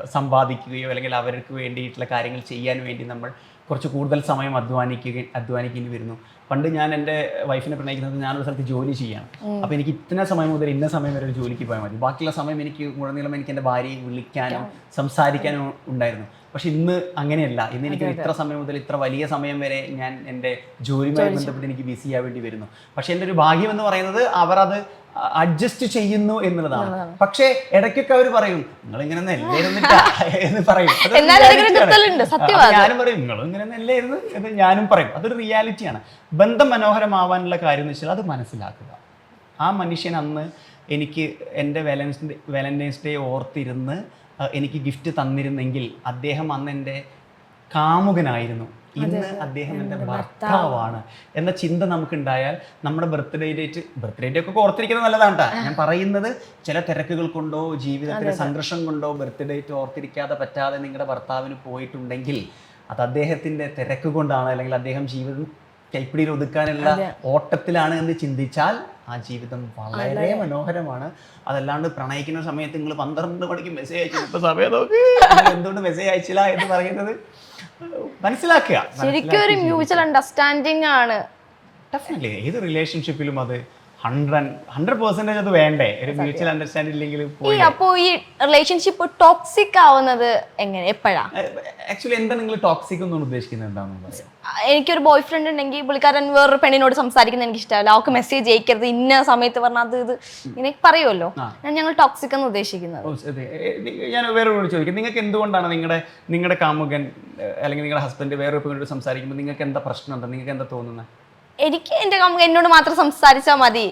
സമ്പാദിക്കുകയോ അല്ലെങ്കിൽ അവർക്ക് വേണ്ടിയിട്ടുള്ള കാര്യങ്ങൾ ചെയ്യാൻ വേണ്ടി നമ്മൾ കുറച്ച് കൂടുതൽ സമയം അധ്വാനിക്കുക അധ്വാനിക്കേണ്ടി വരുന്നു. പണ്ട് ഞാൻ എന്റെ വൈഫിനെ പ്രണയിക്കുന്നത് ഞാനൊരു സ്ഥലത്ത് ജോലി ചെയ്യാണ്. അപ്പോൾ എനിക്ക് ഇത്ര സമയം മുതൽ ഇന്ന സമയം വരെ ഒരു ജോലിക്ക് പോയാൽ മതി. ബാക്കിയുള്ള സമയം എനിക്ക് മുഴുനീളം എനിക്ക് എന്റെ ഭാര്യയെ വിളിക്കാനും സംസാരിക്കാനും ഉണ്ടായിരുന്നു. പക്ഷെ ഇന്ന് അങ്ങനെയല്ല. ഇന്ന് എനിക്ക് ഇത്ര സമയം മുതൽ ഇത്ര വലിയ സമയം വരെ ഞാൻ എന്റെ ജോലിയുമായി ബന്ധപ്പെട്ട് എനിക്ക് ബിസി ആവേണ്ടി വരുന്നു. പക്ഷെ എന്റെ ഒരു ഭാഗ്യം എന്ന് പറയുന്നത് അവർ അത് അഡ്ജസ്റ്റ് ചെയ്യുന്നു എന്നുള്ളതാണ്. പക്ഷേ ഇടയ്ക്കൊക്കെ അവർ പറയും നിങ്ങൾ ഇങ്ങനെ നെല്ലായിരുന്നില്ല എന്ന് പറയും. ഞാനും പറയും നിങ്ങൾ ഇങ്ങനെ നെല്ലായിരുന്നു എന്ന് ഞാനും പറയും. അതൊരു റിയാലിറ്റിയാണ് ബന്ധം മനോഹരമാവാനുള്ള കാര്യം എന്ന് വെച്ചാൽ അത് മനസ്സിലാക്കുക. ആ മനുഷ്യൻ അന്ന് എനിക്ക് എന്റെ വാലൻസ് വാലന്റൈൻസ് ഡേ ഓർത്തിരുന്ന് എനിക്ക് ഗിഫ്റ്റ് തന്നിരുന്നെങ്കിൽ അദ്ദേഹം അന്ന് എന്റെ കാമുകനായിരുന്നു. ഇന്ന് അദ്ദേഹം എന്റെ ഭർത്താവാണ് എന്ന ചിന്ത നമുക്കുണ്ടായാൽ നമ്മുടെ ബർത്ത്ഡേ ഡേറ്റ് ബർത്ത്ഡേ ഡേറ്റ് ഒക്കെ ഓർത്തിരിക്കുന്നത് നല്ലതാണ് ട്ടാ. ഞാൻ പറയുന്നത് ചില തിരക്കുകൾ കൊണ്ടോ ജീവിതത്തിലെ സംഘർഷം കൊണ്ടോ ബർത്ത്ഡേ ഡേറ്റ് ഓർത്തിരിക്കാതെ പറ്റാതെ നിങ്ങളുടെ ഭർത്താവിന് പോയിട്ടുണ്ടെങ്കിൽ അത് അദ്ദേഹത്തിന്റെ തിരക്ക് കൊണ്ടാണ് അല്ലെങ്കിൽ അദ്ദേഹം ജീവിതം കൈപ്പിടിയിൽ ഒതുക്കാനുള്ള ഓട്ടത്തിലാണ് എന്ന് ചിന്തിച്ചാൽ ആ ജീവിതം വളരെ മനോഹരമാണ്. അതല്ലാണ്ട് പ്രണയിക്കുന്ന സമയത്ത് നിങ്ങൾ പന്ത്രണ്ട് മണിക്ക് മെസ്സേജ് അയച്ചു ഇപ്പൊ സമയം നോക്കി. എന്തുകൊണ്ട് മെസ്സേജ് അയച്ചില്ല എന്ന് പറയുന്നത് മനസ്സിലാക്കുക ശരിക്കും ഒരു മ്യൂച്വൽ അണ്ടർസ്റ്റാൻഡിങ് ആണ്. ഡെഫിനറ്റ്ലി ഏത് റിലേഷൻഷിപ്പിലും അത് ഹൺഡ്രഡ് ഹൺഡ്രഡ് പെർസെന്റേജ് അത് വേണ്ടേ? ഒരു മ്യൂച്വൽ ഇല്ലെങ്കിൽ ഈ അപ്പോ ഈ റിലേഷൻഷിപ്പ് ടോക്സിക് ആവുന്നത് എങ്ങനെ? എപ്പോഴാ? ആക്ച്വലി എന്താ നിങ്ങൾ ടോക്സിക് എന്നാണ് ഉദ്ദേശിക്കുന്നത് എന്താണെന്ന് എനിക്കൊരു ബോയ് ഫ്രണ്ട് ഉണ്ടെങ്കിൽ പുള്ളിക്കാരൻ വേറൊരു പെണ്ണിനോട് സംസാരിക്കുന്നത് എനിക്ക് ഇഷ്ടമല്ല അവൾക്ക് മെസ്സേജ് അയക്കരുത്. ഇന്ന സമയത്ത് പറഞ്ഞാൽ അത് ഇത് ഇങ്ങനെ പറയുമല്ലോ. ഞങ്ങൾ ടോക്സിക് എന്ന് ഉദ്ദേശിക്കുന്നത്. ഞാൻ വേറൊരു ചോദിക്കും. നിങ്ങൾക്ക് എന്തുകൊണ്ടാണ് നിങ്ങളുടെ നിങ്ങളുടെ കാമുകൻ അല്ലെങ്കിൽ നിങ്ങളുടെ ഹസ്ബൻഡ് വേറൊരു പെണ്ണിനോട് സംസാരിക്കുമ്പോൾ നിങ്ങൾക്ക് എന്താ പ്രശ്നം? എന്താ നിങ്ങൾക്ക് എന്താ തോന്നുന്നത് എനിക്ക് എന്റെ എന്നോട് മാത്രം സംസാരിച്ചാൽ മതി.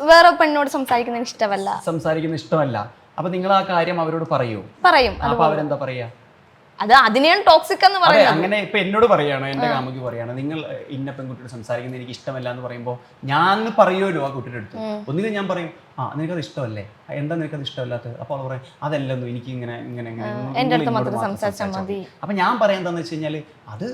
വേറെ പെണ്ണോട് സംസാരിക്കുന്നത് എനിക്ക് ഇഷ്ടമല്ല. സംസാരിക്കുന്ന ഇഷ്ടമല്ല. അപ്പൊ നിങ്ങൾ ആ കാര്യം അവരോട് പറയൂ. പറയും. അപ്പൊ അവരെന്താ പറയാ? അത് അതിനെയാണ് ടോക്സിക് എന്ന് പറയുന്നത്. അങ്ങനെ ഇപ്പൊ എന്നോട് പറയാണ് എന്റെ കാമുകി പറയാണ് നിങ്ങൾ ഇന്ന പെൺകുട്ടിയോട് സംസാരിക്കുന്നത് എനിക്ക് ഇഷ്ടമല്ല എന്ന് പറയുമ്പോൾ ഞാൻ പറയുമല്ലോ ആ കുട്ടിയുടെ അടുത്ത്. ഒന്നുകിൽ ഞാൻ പറയും ആ നിനക്കത് ഇഷ്ടമല്ലേ? എന്താ നിനക്കത് ഇഷ്ടമല്ലാത്തത് അപ്പോൾ അവൾ പറയും അതല്ലെന്നു എനിക്ക് ഇങ്ങനെ ഇങ്ങനെ ഇങ്ങനെ അപ്പൊ ഞാൻ പറയാൻ എന്താന്ന് വെച്ച് കഴിഞ്ഞാൽ അത്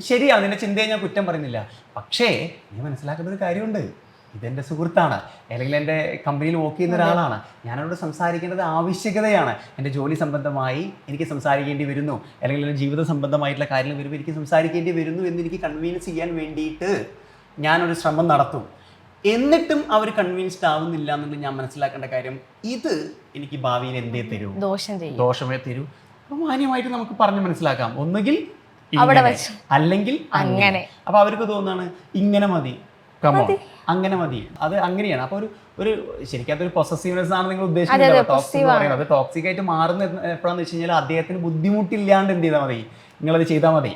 ശരിയാണ് നിന്റെ ചിന്തയെ ഞാൻ കുറ്റം പറയുന്നില്ല. പക്ഷേ നീ മനസ്സിലാക്കുന്ന ഒരു കാര്യമുണ്ട്. ഇതെന്റെ സുഹൃത്താണ്. അല്ലെങ്കിൽ എന്റെ കമ്പനിയിൽ വർക്ക് ചെയ്യുന്ന ഒരാളാണ്. അവരോട് സംസാരിക്കേണ്ടത് ആവശ്യകതയാണ്. എന്റെ ജോലി സംബന്ധമായി എനിക്ക് സംസാരിക്കേണ്ടി വരുന്നു. അല്ലെങ്കിൽ എന്റെ ജീവിത സംബന്ധമായിട്ടുള്ള കാര്യങ്ങൾ വരുമ്പോൾ എനിക്ക് സംസാരിക്കേണ്ടി വരുന്നു എന്ന് എനിക്ക് കൺവീൻസ് ചെയ്യാൻ വേണ്ടിയിട്ട് ഞാനൊരു ശ്രമം നടത്തും. എന്നിട്ടും അവർ കൺവിൻസ്ഡ് ആവുന്നില്ല എന്നുള്ളത് ഞാൻ മനസ്സിലാക്കേണ്ട കാര്യം. ഇത് എനിക്ക് ഭാവിയിൽ എന്തേ തരൂ? ദോഷം ദോഷമേ തരൂ. അപ്പൊ മാന്യമായിട്ട് നമുക്ക് പറഞ്ഞ് മനസ്സിലാക്കാം. ഒന്നുകിൽ അവിടെ വെച്ച്. അല്ലെങ്കിൽ അങ്ങനെ. അപ്പൊ അവർക്ക് തോന്നുന്നതാണ് ഇങ്ങനെ മതി. കമോ അങ്ങനെ മതി. അത് അങ്ങനെയാണ്. അപ്പൊ ഒരു ഒരു ശരിക്കും അതൊരു പൊസസീവ്നെസ് ആണ് നിങ്ങൾ ഉദ്ദേശിക്കുന്നത് ടോക്സിക് എന്ന് പറയുന്നത്. അത് ടോക്സിക് ആയിട്ട് മാറുന്ന എപ്പോഴാന്ന് വെച്ച് കഴിഞ്ഞാൽ അദ്ദേഹത്തിന് ബുദ്ധിമുട്ടില്ലാണ്ട് എന്ത് ചെയ്താൽ മതി. അത് ചെയ്താൽ മതി.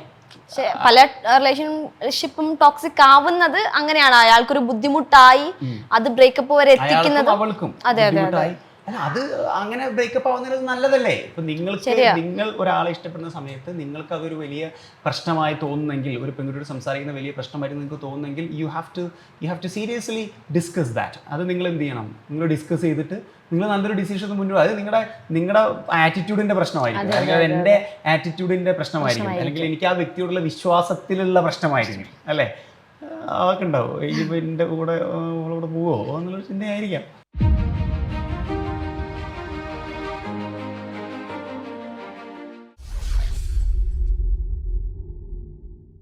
പല റിലേഷൻഷിപ്പും ടോക്സിക് ആവുന്നത് അങ്ങനെയാണ്. അയാൾക്കൊരു ബുദ്ധിമുട്ടായി അത് ബ്രേക്കപ്പ് വരെ എത്തിക്കുന്നത് അവൾക്കും അതെ അതെ അത്. അങ്ങനെ ബ്രേക്കപ്പ് ആവുന്നത് നല്ലതല്ലേ? ഇപ്പൊ നിങ്ങൾക്ക് നിങ്ങൾ ഒരാളെ ഇഷ്ടപ്പെടുന്ന സമയത്ത് നിങ്ങൾക്ക് അതൊരു വലിയ പ്രശ്നമായി തോന്നുന്നെങ്കിൽ ഒരു പെൺകുട്ടിയോട് സംസാരിക്കുന്ന വലിയ പ്രശ്നമായിട്ട് നിങ്ങൾക്ക് തോന്നുന്നെങ്കിൽ you have to you have to seriously discuss that അത് നിങ്ങൾ എന്ത് ചെയ്യണം? നിങ്ങൾ ഡിസ്കസ് ചെയ്തിട്ട് നിങ്ങൾ നല്ലൊരു ഡിസിഷൻ മുന്നോട്ട് അത് നിങ്ങളുടെ നിങ്ങളുടെ ആറ്റിറ്റ്യൂഡിന്റെ പ്രശ്നമായിരിക്കും. അല്ലെങ്കിൽ അത് എന്റെ ആറ്റിറ്റ്യൂഡിന്റെ പ്രശ്നമായിരിക്കും. അല്ലെങ്കിൽ എനിക്ക് ആ വ്യക്തിയോടുള്ള വിശ്വാസത്തിലുള്ള പ്രശ്നമായിരിക്കും. അല്ലേ? അതൊക്കെ ഉണ്ടാവും? എന്റെ കൂടെ അവളോട് പോവോ? എന്നുള്ളൊരു ചിന്തയായിരിക്കാം.